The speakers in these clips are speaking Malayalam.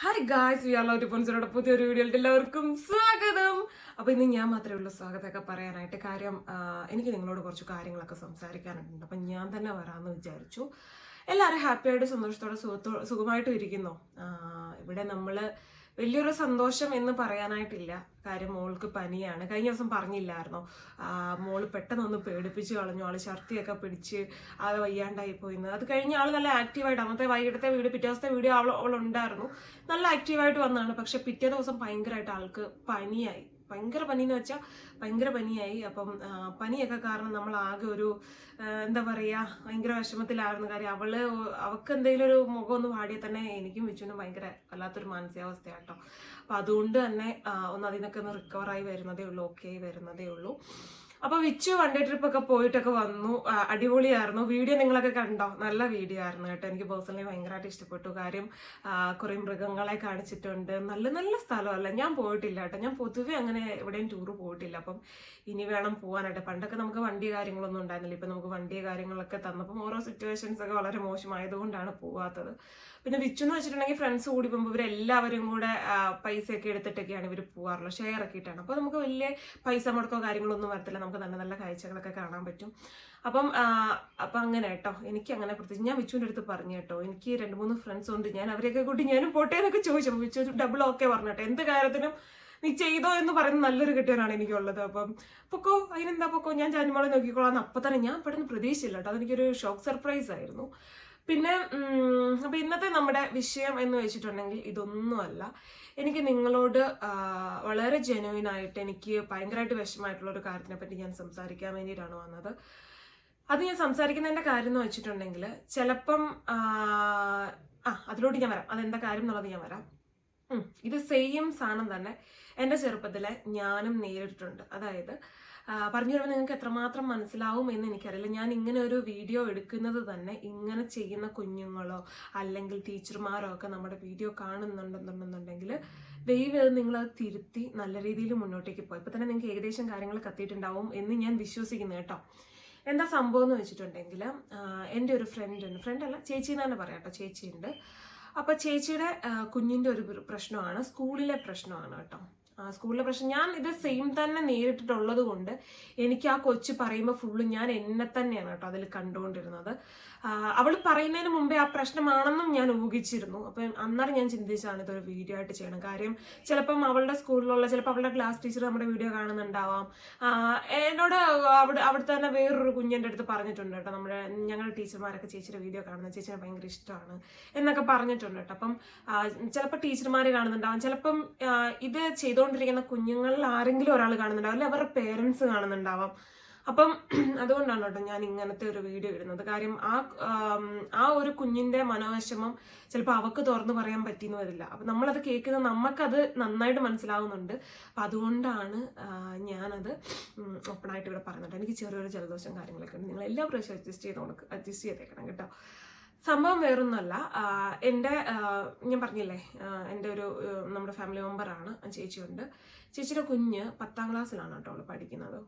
Hi guys we are love പൊൻസിനോട് പുതിയൊരു വീഡിയോയിൽ എല്ലാവർക്കും സ്വാഗതം. അപ്പൊ ഇന്ന് ഞാൻ മാത്രമേ ഉള്ളൂ സ്വാഗതമൊക്കെ പറയാനായിട്ട്. കാര്യം എനിക്ക് നിങ്ങളോട് കുറച്ച് കാര്യങ്ങളൊക്കെ സംസാരിക്കാനുണ്ട്. അപ്പൊ ഞാൻ തന്നെ വരാമെന്ന് വിചാരിച്ചു. എല്ലാവരും ഹാപ്പിയായിട്ട് സന്തോഷത്തോടെ സുഖത്തോ സുഖമായിട്ടും ഇരിക്കുന്നു. ഇവിടെ നമ്മൾ വലിയൊരു സന്തോഷം എന്ന് പറയാനായിട്ടില്ല. കാര്യം മോൾക്ക് പനിയാണ്. കഴിഞ്ഞ ദിവസം പറഞ്ഞില്ലായിരുന്നോ? മോൾ പെട്ടെന്നൊന്ന് പേടിപ്പിച്ച് കളഞ്ഞു. ആൾ ഛർദിയൊക്കെ പിടിച്ച് ആ വയ്യാണ്ടായി പോയിന്ന്. അത് കഴിഞ്ഞ ആൾ നല്ല ആക്റ്റീവായിട്ട് അന്നത്തെ വൈകിട്ടത്തെ വീഡിയോ പിറ്റേ ദിവസത്തെ വീഡിയോ അവൾ അവളുണ്ടായിരുന്നു. നല്ല ആക്റ്റീവായിട്ട് വന്നതാണ് പക്ഷെ പിറ്റേ ദിവസം ഭയങ്കരമായിട്ട് ആൾക്ക് പനിയായി. ഭയങ്കര പനി എന്ന് വെച്ചാൽ ഭയങ്കര പനിയായി. അപ്പം പനിയൊക്കെ കാരണം നമ്മൾ ആകെ ഒരു എന്താ പറയുക ഭയങ്കര വിഷമത്തിലായിരുന്നു കാര്യം. അവൾ അവൾക്ക് എന്തെങ്കിലും ഒരു മുഖം ഒന്ന് പാടിയാൽ തന്നെ എനിക്കും വിച്ചുവിനും ഭയങ്കര വല്ലാത്തൊരു മാനസികാവസ്ഥയാട്ടോ. അപ്പം അതുകൊണ്ട് തന്നെ ഒന്ന് അതിൽ നിന്നൊക്കെ ഒന്ന് റിക്കവറായി വരുന്നതേ ഉള്ളൂ ഓക്കെ ആയി വരുന്നതേ ഉള്ളൂ. അപ്പൊ വിച്ചു വൺ ഡേ ട്രിപ്പ് ഒക്കെ പോയിട്ടൊക്കെ വന്നു. അടിപൊളിയായിരുന്നു. വീഡിയോ നിങ്ങളൊക്കെ കണ്ടോ? നല്ല വീഡിയോ ആയിരുന്നു കേട്ടോ. എനിക്ക് പേഴ്സണലി ഭയങ്കരമായിട്ട് ഇഷ്ടപ്പെട്ടു. കാര്യം കുറേ മൃഗങ്ങളെ കാണിച്ചിട്ടുണ്ട്. നല്ല നല്ല സ്ഥലമല്ല. ഞാൻ പോയിട്ടില്ല കേട്ടോ. ഞാൻ പൊതുവെ അങ്ങനെ എവിടെയും ടൂർ പോയിട്ടില്ല. അപ്പം ഇനി വേണം പോകാനായിട്ട് പണ്ടൊക്കെ നമുക്ക് വണ്ടി കാര്യങ്ങളൊന്നും ഉണ്ടായിരുന്നില്ല. ഇപ്പൊ നമുക്ക് വണ്ടി കാര്യങ്ങളൊക്കെ തന്നപ്പം ഓരോ സിറ്റുവേഷൻസ് ഒക്കെ വളരെ മോശമായതുകൊണ്ടാണ് പോവാത്തത്. പിന്നെ വിച്ചു എന്ന് വെച്ചിട്ടുണ്ടെങ്കിൽ ഫ്രണ്ട്സ് കൂടി പോകുമ്പോൾ ഇവരെല്ലാവരും കൂടെ പൈസയൊക്കെ എടുത്തിട്ടൊക്കെയാണ് ഇവർ പോകാറുള്ളത് ഷെയർ ഒക്കെ ഇട്ടാണ്. അപ്പോൾ നമുക്ക് വലിയ പൈസ മുടക്കോ കാര്യങ്ങളൊന്നും വരത്തില്ല. നമുക്ക് നല്ല നല്ല കാഴ്ചകളൊക്കെ കാണാൻ പറ്റും. അപ്പം അപ്പം അങ്ങനെ കേട്ടോ എനിക്ക് അങ്ങനെ പ്രത്യേകിച്ച് ഞാൻ വിച്ചുവിന്റെ അടുത്ത് പറഞ്ഞു കേട്ടോ. എനിക്ക് രണ്ട് മൂന്ന് ഫ്രണ്ട്സ് ഉണ്ട്. ഞാൻ അവരെയൊക്കെ കൂട്ടി ഞാനും പോട്ടെ എന്നൊക്കെ ചോദിച്ചു അപ്പോൾ വിച്ചു ഡബിൾ ഓക്കെ പറഞ്ഞു കേട്ടോ. എന്ത് കാര്യത്തിനും നീ ചെയ്തോ എന്ന് പറയുന്ന നല്ലൊരു കെട്ടിയാണ് എനിക്കുള്ളത്. അപ്പം പൊക്കോ അതിനെന്താ പൊക്കോ? ഞാൻ ജാനുമോളെ നോക്കിക്കോളാം. അപ്പം തന്നെ ഞാൻ പെട്ടെന്ന് പ്രതീക്ഷിച്ചില്ല കേട്ടോ. അതെനിക്കൊരു ഷോക്ക് സർപ്രൈസ് ആയിരുന്നു. പിന്നെ അപ്പോൾ ഇന്നത്തെ നമ്മുടെ വിഷയം എന്ന് വെച്ചിട്ടുണ്ടെങ്കിൽ ഇതൊന്നുമല്ല. എനിക്ക് നിങ്ങളോട് വളരെ ജെനുവിൻ ആയിട്ട് എനിക്ക് ഭയങ്കരമായിട്ട് വിഷമമായിട്ടുള്ള ഒരു കാര്യത്തിനെ പറ്റി ഞാൻ സംസാരിക്കാൻ വേണ്ടിയിട്ടാണ് വന്നത്. അത് ഞാൻ സംസാരിക്കുന്നതിന്റെ കാര്യം എന്ന് വെച്ചിട്ടുണ്ടെങ്കിൽ ചിലപ്പം ആ അതിലോട്ട് ഞാൻ വരാം. അതെന്താ കാര്യം എന്നുള്ളത് ഞാൻ വരാം. ഇത് സെയിം സാധനം തന്നെ എന്റെ ചെറുപ്പത്തിലെ ഞാനും നേരിട്ടിട്ടുണ്ട്. അതായത് പറഞ്ഞു വരുമ്പോൾ നിങ്ങൾക്ക് എത്രമാത്രം മനസ്സിലാവും എന്ന് എനിക്കറിയില്ല. ഞാൻ ഇങ്ങനെ ഒരു വീഡിയോ എടുക്കുന്നത് തന്നെ ഇങ്ങനെ ചെയ്യുന്ന കുഞ്ഞുങ്ങളോ അല്ലെങ്കിൽ ടീച്ചർമാരോ ഒക്കെ നമ്മുടെ വീഡിയോ കാണുന്നുണ്ടെന്നുണ്ടെന്നുണ്ടെങ്കിൽ ദൈവം നിങ്ങൾ തിരുത്തി നല്ല രീതിയിൽ മുന്നോട്ടേക്ക് പോയി. ഇപ്പം തന്നെ നിങ്ങൾക്ക് ഏകദേശം കാര്യങ്ങൾ കത്തിയിട്ടുണ്ടാവും എന്ന് ഞാൻ വിശ്വസിക്കുന്നു കേട്ടോ. എന്താ സംഭവം എന്ന് വെച്ചിട്ടുണ്ടെങ്കിൽ എന്റെ ഒരു ഫ്രണ്ട് ഉണ്ട്. ഫ്രണ്ട് അല്ല ചേച്ചി എന്ന് തന്നെ പറയാം കേട്ടോ. ചേച്ചിയുണ്ട്. അപ്പോൾ ചേച്ചിയുടെ കുഞ്ഞിന്റെ ഒരു പ്രശ്നമാണ് സ്കൂളിലെ പ്രശ്നമാണ് കേട്ടോ. സ്കൂളിലെ പ്രശ്നം. ഞാൻ ഇത് സെയിം തന്നെ നേരിട്ടിട്ടുള്ളത് കൊണ്ട് എനിക്ക് ആ കൊച്ചു പറയുമ്പോൾ ഫുള്ള് ഞാൻ എന്നെ തന്നെയാണ് കേട്ടോ അതിൽ കണ്ടുകൊണ്ടിരുന്നത്. അവൾ പറയുന്നതിന് മുമ്പേ ആ പ്രശ്നമാണെന്നും ഞാൻ ഊഹിച്ചിരുന്നു. അപ്പം അന്നേരം ഞാൻ ചിന്തിച്ചതാണ് ഇതൊരു വീഡിയോ ആയിട്ട് ചെയ്യണം. കാര്യം ചിലപ്പം അവളുടെ സ്കൂളിലുള്ള ചിലപ്പോൾ അവളുടെ ക്ലാസ് ടീച്ചർ നമ്മുടെ വീഡിയോ കാണുന്നുണ്ടാവാം. എന്നോട് അവിടെ അവിടുത്തെ തന്നെ വേറൊരു കുഞ്ഞിന്റെ അടുത്ത് പറഞ്ഞിട്ടുണ്ട് കേട്ടോ. നമ്മുടെ ഞങ്ങളുടെ ടീച്ചർമാരൊക്കെ ചേച്ചിയുടെ വീഡിയോ കാണുന്നത് ചേച്ചിനെ ഭയങ്കര ഇഷ്ടമാണ് എന്നൊക്കെ പറഞ്ഞിട്ടുണ്ട് കേട്ടോ. അപ്പം ചിലപ്പോൾ ടീച്ചർമാർ കാണുന്നുണ്ടാവും. ചിലപ്പം ഇത് ചെയ്തുകൊണ്ടിരിക്കുന്ന കുഞ്ഞുങ്ങളിൽ ആരെങ്കിലും ഒരാൾ കാണുന്നുണ്ടാവും. അല്ലെങ്കിൽ അവരുടെ പേരൻസ് കാണുന്നുണ്ടാവാം. അപ്പം അതുകൊണ്ടാണ് കേട്ടോ ഞാൻ ഇങ്ങനത്തെ ഒരു വീഡിയോ ഇടുന്നത്. കാര്യം ആ ആ ഒരു കുഞ്ഞിന്റെ മനോവിഷമം ചിലപ്പോൾ അവക്ക് തുറന്നു പറയാൻ പറ്റിയെന്ന് വരില്ല. അപ്പം നമ്മളത് കേൾക്കുന്നത് നമുക്കത് നന്നായിട്ട് മനസ്സിലാവുന്നുണ്ട്. അപ്പം അതുകൊണ്ടാണ് ഞാനത് ഓപ്പണായിട്ട് ഇവിടെ പറഞ്ഞത്. എനിക്ക് ചെറിയൊരു ജലദോഷം കാര്യങ്ങളൊക്കെ ഉണ്ട്. നിങ്ങൾ എല്ലാ പ്രാവശ്യം അഡ്ജസ്റ്റ് ചെയ്ത് കൊടുക്കുക അഡ്ജസ്റ്റ് ചെയ്തേക്കണം കേട്ടോ. സംഭവം വേറൊന്നുമല്ല എന്റെ ഞാൻ പറഞ്ഞില്ലേ എന്റെ ഒരു നമ്മുടെ ഫാമിലി മെമ്പറാണ് ചേച്ചിയുണ്ട്. ചേച്ചിയുടെ കുഞ്ഞ് പത്താം ക്ലാസ്സിലാണ് കേട്ടോ അവൾ പഠിക്കുന്നത്.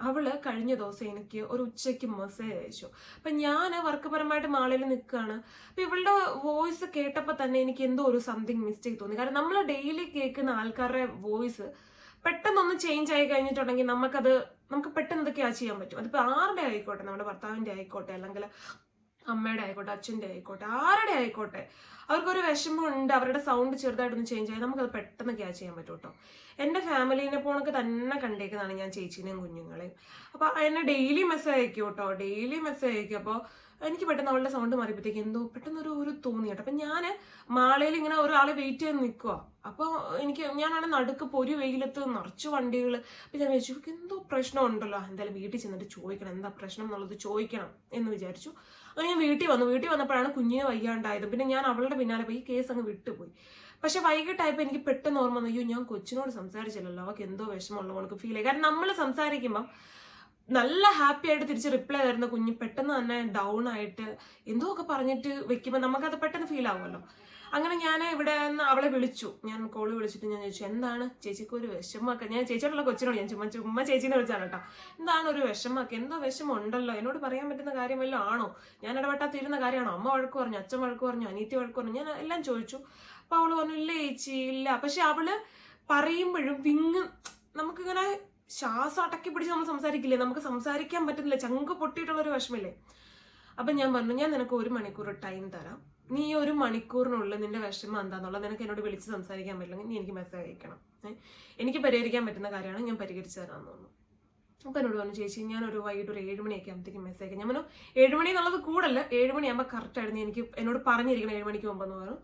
അവൾ കഴിഞ്ഞ ദിവസം എനിക്ക് ഒരു ഉച്ചയ്ക്ക് മെസ്സേജ് അയച്ചു. അപ്പൊ ഞാൻ വർക്കപരമായിട്ട് മാളിൽ നിൽക്കുകയാണ്. അപ്പൊ ഇവളുടെ വോയിസ് കേട്ടപ്പോൾ തന്നെ എനിക്ക് എന്തോ ഒരു സംതിങ് മിസ്റ്റേക്ക് തോന്നി. കാരണം നമ്മൾ ഡെയിലി കേൾക്കുന്ന ആൾക്കാരുടെ വോയിസ് പെട്ടെന്നൊന്ന് ചേഞ്ച് ആയി കഴിഞ്ഞിട്ടുണ്ടെങ്കിൽ നമുക്കത് നമുക്ക് പെട്ടെന്ന് എന്തൊക്കെയാ ചെയ്യാൻ പറ്റും. അതിപ്പോൾ ആരുടെ ആയിക്കോട്ടെ? നമ്മുടെ ഭർത്താവിന്റെ ആയിക്കോട്ടെ? അല്ലെങ്കിൽ അമ്മയുടെ ആയിക്കോട്ടെ അച്ഛന്റെ ആയിക്കോട്ടെ ആരുടെ ആയിക്കോട്ടെ. അവർക്കൊരു വിഷമമുണ്ട് അവരുടെ സൗണ്ട് ചെറുതായിട്ടൊന്ന് ചേഞ്ച് ആയി നമുക്കത് പെട്ടെന്ന് ക്യാച്ച് ചെയ്യാൻ പറ്റും കേട്ടോ. എന്റെ ഫാമിലീനെ പോണൊക്കെ തന്നെ കണ്ടേക്കുന്നതാണ് ഞാൻ ചേച്ചീനെയും കുഞ്ഞുങ്ങളെയും. അപ്പോൾ എന്നെ ഡെയിലി മെസ്സേജ് അയക്കും കേട്ടോ ഡെയിലി മെസ്സേജ് അയക്കും. അപ്പോൾ എനിക്ക് പെട്ടെന്ന് അവളുടെ സൗണ്ട് മാറിയപ്പോഴത്തേക്ക് എന്തോ പെട്ടെന്ന് ഒരു തോന്നി കേട്ടോ. അപ്പം ഞാൻ മാളയിൽ ഇങ്ങനെ ഒരാളെ വെയിറ്റ് ചെയ്ത് നിൽക്കുക അപ്പോൾ എനിക്ക് ഞാനാണ് നടുക്ക് പൊരി വെയിലത്ത് നിറച്ച് വണ്ടികൾ അപ്പം ഞാൻ വിചാരിച്ചു "ഇവൾക്ക് എന്തോ പ്രശ്നം ഉണ്ടല്ലോ എന്തായാലും വീട്ടിൽ ചെന്നിട്ട് ചോദിക്കണം. എന്താ പ്രശ്നം എന്നുള്ളത് ചോദിക്കണം. എന്ന് വിചാരിച്ചു. അങ്ങനെ ഞാൻ വീട്ടിൽ വന്നു. വീട്ടിൽ വന്നപ്പോഴാണ് കുഞ്ഞിനെ വയ്യാണ്ടായത്. പിന്നെ ഞാൻ അവളുടെ പിന്നാലെ പോയി കേസ് അങ്ങ് വിട്ടുപോയി. പക്ഷെ വൈകിട്ടായപ്പോൾ എനിക്ക് പെട്ടെന്ന് ഓർമ്മ വന്നു. അയ്യോ ഞാൻ കൊച്ചിനോട് സംസാരിച്ചില്ലല്ലോ. അവൾക്ക് എന്തോ വിഷമമുള്ള അവൾക്ക് ഫീൽ ആയി കാരണം നമ്മൾ സംസാരിക്കുമ്പം നല്ല ഹാപ്പി ആയിട്ട് തിരിച്ച് റിപ്ലൈ തരുന്ന കുഞ്ഞ് പെട്ടെന്ന് തന്നെ ഡൗൺ ആയിട്ട് എന്തോ ഒക്കെ പറഞ്ഞിട്ട് വെക്കുമ്പോൾ നമുക്കത് പെട്ടെന്ന് ഫീൽ ആവുമല്ലോ. അങ്ങനെ ഞാൻ ഇവിടെ നിന്ന് അവളെ വിളിച്ചു. ഞാൻ കോൾ വിളിച്ചിട്ട് ഞാൻ ചോദിച്ചു എന്താണ് ചേച്ചിക്ക് ഒരു വിഷമമൊക്കെ? ഞാൻ ചേച്ചിയോടുള്ള കൊച്ചിനോട് ഞാൻ ചുമ്മാ ചുമ്മാ ചേച്ചിനെ വിളിച്ചാണ് കേട്ടോ. എന്താണ് ഒരു വിഷമമൊക്കെ? എന്തോ വിഷമം ഉണ്ടല്ലോ എന്നോട് പറയാൻ പറ്റുന്ന കാര്യം വല്ലതും ആണോ? ഞാൻ ഇടപെട്ടാ തീരുന്ന കാര്യമാണോ? അമ്മ വഴക്ക് പറഞ്ഞു അച്ഛൻ വഴക്ക് പറഞ്ഞു അനീത്തി വഴക്ക് പറഞ്ഞു ഞാൻ എല്ലാം ചോദിച്ചു. അപ്പോൾ അവൾ പറഞ്ഞു ഇല്ല ചേച്ചി ഇല്ല. പക്ഷെ അവൾ പറയുമ്പോഴും വിങ്ങ് നമുക്കിങ്ങനെ ശ്വാസം അടക്കി പിടിച്ച് നമ്മൾ സംസാരിക്കില്ലേ? നമുക്ക് സംസാരിക്കാൻ പറ്റുന്നില്ല. ചങ്ക് പൊട്ടിയിട്ടുള്ള ഒരു വിഷമില്ലേ അപ്പൊ ഞാൻ പറഞ്ഞു ഞാൻ നിനക്ക് ഒരു മണിക്കൂർ ടൈം തരാം. നീ ഈ ഒരു മണിക്കൂറിനുള്ളിൽ നിന്റെ വിഷമം എന്താന്നുള്ളത് നിനക്ക് എന്നോട് വിളിച്ച് സംസാരിക്കാൻ പറ്റില്ലെങ്കിൽ നീ എനിക്ക് മെസ്സേജ് അയക്കണം. എനിക്ക് പരിഹരിക്കാൻ പറ്റുന്ന കാര്യമാണ് ഞാൻ പരിഹരിച്ചു തരാമെന്ന് തോന്നുന്നു അപ്പം എന്നോട് പറഞ്ഞു ചേച്ചി ഞാൻ ഒരു വൈകിട്ട് ഒരു ഏഴ് മണിയൊക്കെ ആകുമ്പോഴത്തേക്കും മെസ്സേജ് അയക്കാം. ഞാൻ പറഞ്ഞു ഏഴ് മണി എന്നുള്ളത് കൂടല്ല. ഏഴ് മണിയാകുമ്പോൾ കറക്റ്റ് ആയിരുന്നു. എനിക്ക് എന്നോട് പറഞ്ഞിരിക്കണം. ഏഴ് മണിക്ക് മുമ്പെന്ന് പറഞ്ഞു.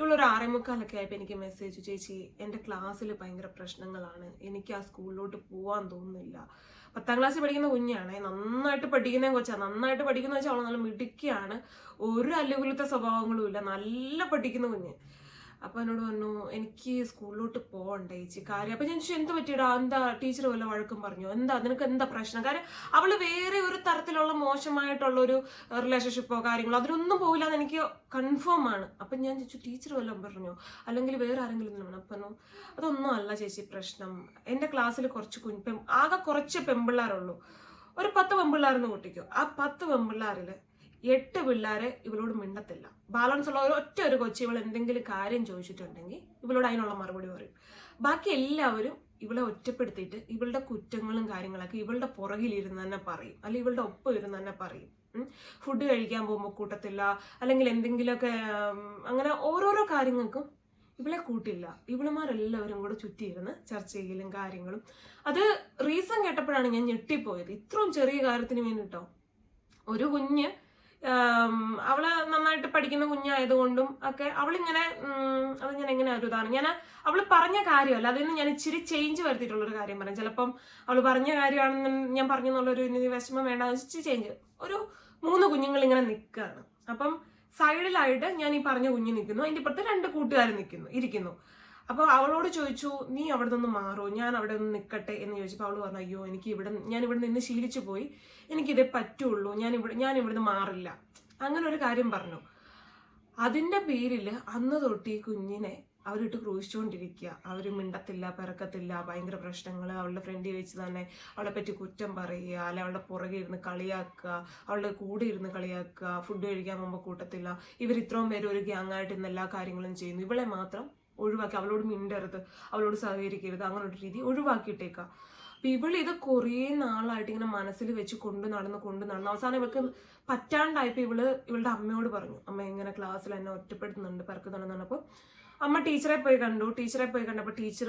ഇവളൊരു ആറേ മുക്കാലൊക്കെ ആയപ്പോൾ എനിക്ക് മെസ്സേജ് ചേച്ചി എന്റെ ക്ലാസ്സിൽ ഭയങ്കര പ്രശ്നങ്ങളാണ്. എനിക്ക് ആ സ്കൂളിലോട്ട് പോകാൻ തോന്നുന്നില്ല. പത്താം ക്ലാസ്സിൽ പഠിക്കുന്ന കുഞ്ഞാണ്. നന്നായിട്ട് പഠിക്കുന്ന കൊച്ചാണ് നന്നായിട്ട് പഠിക്കുന്ന വെച്ചാൽ അവൾ നല്ല മിടുക്കിയാണ്. ഒരു അല്ലുകുലത്തെ സ്വഭാവങ്ങളും ഇല്ല. നല്ല പഠിക്കുന്ന കുഞ്ഞ്. അപ്പൊ എന്നോട് പറഞ്ഞു എനിക്ക് സ്കൂളിലോട്ട് പോകണ്ട ചേച്ചി കാര്യം അപ്പൊ ഞാൻ ചോദിച്ചു എന്ത് പറ്റിയടാ? എന്താ ടീച്ചർ വല്ല വഴക്കും പറഞ്ഞു? എന്താ? നിനക്ക് എന്താ പ്രശ്നം? കാര്യം അവൾ വേറെ ഒരു തരത്തിലുള്ള മോശമായിട്ടുള്ള ഒരു റിലേഷൻഷിപ്പോ കാര്യങ്ങളോ അതിലൊന്നും പോയില്ല എന്ന് എനിക്ക് കൺഫേം ആണ്. അപ്പൊ ഞാൻ ചോദിച്ചു ടീച്ചർ വല്ലതും പറഞ്ഞു? അല്ലെങ്കിൽ വേറെ ആരെങ്കിലും പറഞ്ഞു പറഞ്ഞു അതൊന്നും അല്ല ചേച്ചി പ്രശ്നം. എന്റെ ക്ലാസ്സിൽ കുറച്ച് കുഞ്ഞ് ആകെ കുറച്ച് പെമ്പിള്ളാരുള്ളൂ. ഒരു പത്ത് പെമ്പിള്ളാരെന്ന് കൂട്ടിക്കോ. ആ പത്ത് പെമ്പിള്ളാരിൽ എട്ട് പിള്ളേരെ ഇവളോട് മിണ്ടത്തില്ല. ബാലൻസ് ഉള്ള ഒറ്റ ഒരു കൊച്ചി ഇവൾ എന്തെങ്കിലും കാര്യം ചോദിച്ചിട്ടുണ്ടെങ്കിൽ ഇവളോട് അതിനുള്ള മറുപടി പറയും. ബാക്കി എല്ലാവരും ഇവളെ ഒറ്റപ്പെടുത്തിയിട്ട് ഇവളുടെ കുറ്റങ്ങളും കാര്യങ്ങളൊക്കെ ഇവളുടെ പുറകിലിരുന്ന് തന്നെ പറയും. അല്ലെങ്കിൽ ഇവളുടെ ഒപ്പം ഇരുന്ന് തന്നെ പറയും. ഫുഡ് കഴിക്കാൻ പോകുമ്പോൾ കൂട്ടത്തില്ല. അല്ലെങ്കിൽ എന്തെങ്കിലുമൊക്കെ അങ്ങനെ ഓരോരോ കാര്യങ്ങൾക്കും ഇവളെ കൂട്ടില്ല. ഇവളുമാരെല്ലാവരും കൂടെ ചുറ്റിയിരുന്ന് ചർച്ച ചെയ്യലും കാര്യങ്ങളും. അത് റീസൺ കേട്ടപ്പോഴാണ് ഞാൻ ഞെട്ടിപ്പോയത്. ഇത്രയും ചെറിയ കാര്യത്തിന് വേണ്ടിട്ടോ. ഒരു കുഞ്ഞ് അവൾ നന്നായിട്ട് പഠിക്കുന്ന കുഞ്ഞായതുകൊണ്ടും ഒക്കെ അവളിങ്ങനെ അത് ഞാൻ എങ്ങനെ ഒരു ഇതാണ് ഞാൻ അവൾ പറഞ്ഞ കാര്യമല്ല അതിൽ നിന്ന് ഞാൻ ഇച്ചിരി ചേഞ്ച് വരുത്തിയിട്ടുള്ളൊരു കാര്യം പറയാം ചിലപ്പം അവൾ പറഞ്ഞ കാര്യമാണെന്ന് ഞാൻ പറഞ്ഞെന്നുള്ളൊരു ഇനി വിഷമം വേണ്ട ഇച്ചിരി ചേഞ്ച് ഒരു മൂന്ന് കുഞ്ഞുങ്ങൾ ഇങ്ങനെ നിൽക്കുകയാണ് അപ്പം സൈഡിലായിട്ട് ഞാൻ ഈ പറഞ്ഞ കുഞ്ഞ് നിൽക്കുന്നു അതിന്റെ ഇപ്പുറത്ത് രണ്ട് കൂട്ടുകാർ നിൽക്കുന്നു ഇരിക്കുന്നു. അപ്പോൾ അവളോട് ചോദിച്ചു നീ അവിടെ നിന്ന് മാറോ? ഞാൻ അവിടെ നിന്ന് നിൽക്കട്ടെ എന്ന് ചോദിച്ചപ്പോൾ അവൾ പറഞ്ഞു അയ്യോ എനിക്ക് ഇവിടെ ഞാൻ ഇവിടെ നിന്ന് ശീലിച്ചു പോയി. എനിക്കിതേ പറ്റുള്ളൂ. ഞാൻ ഇവിടെ ഞാൻ ഇവിടുന്ന് മാറില്ല. അങ്ങനെ ഒരു കാര്യം പറഞ്ഞു. അതിന്റെ പേരിൽ അന്ന് തൊട്ട് ഈ കുഞ്ഞിനെ അവരിട്ട് ക്രൂശിച്ചുകൊണ്ടിരിക്കുക അവർ മിണ്ടത്തില്ല പിറക്കത്തില്ല ഭയങ്കര പ്രശ്നങ്ങൾ അവളുടെ ഫ്രണ്ടിൽ വെച്ച് തന്നെ അവളെ പറ്റി കുറ്റം പറയുക. അല്ലെ അവളുടെ പുറകെ ഇരുന്ന് കളിയാക്കുക. അവളുടെ കൂടെ ഇരുന്ന് കളിയാക്കുക. ഫുഡ് കഴിക്കാൻ പോകുമ്പോൾ കൂട്ടത്തില്ല. ഇവർ ഇത്രയും പേര് ഒരു ഗ്യാങ്ങായിട്ട് ഇന്ന് എല്ലാ കാര്യങ്ങളും ചെയ്യുന്നു. ഇവളെ മാത്രം ഒഴിവാക്കി അവളോട് മിണ്ടരുത് അവളോട് സഹകരിക്കരുത് അങ്ങനെ ഒരു രീതി ഒഴിവാക്കിയിട്ടേക്കാം. അപ്പൊ ഇവൾ ഇത് കുറേ നാളായിട്ട് ഇങ്ങനെ മനസ്സിൽ വെച്ച് കൊണ്ടു നടന്ന് കൊണ്ടു നടന്ന് അവസാനം ഇവൾക്ക് പറ്റാണ്ടായപ്പോ ഇവൾ ഇവളുടെ അമ്മയോട് പറഞ്ഞു അമ്മ ഇങ്ങനെ ക്ലാസ്സിൽ എന്നെ ഒറ്റപ്പെടുത്തുന്നുണ്ട് പിറക്കുന്നുണ്ടെന്ന് പറഞ്ഞപ്പോൾ അമ്മ ടീച്ചറെ പോയി കണ്ടു ടീച്ചറെ പോയി കണ്ടപ്പോൾ ടീച്ചർ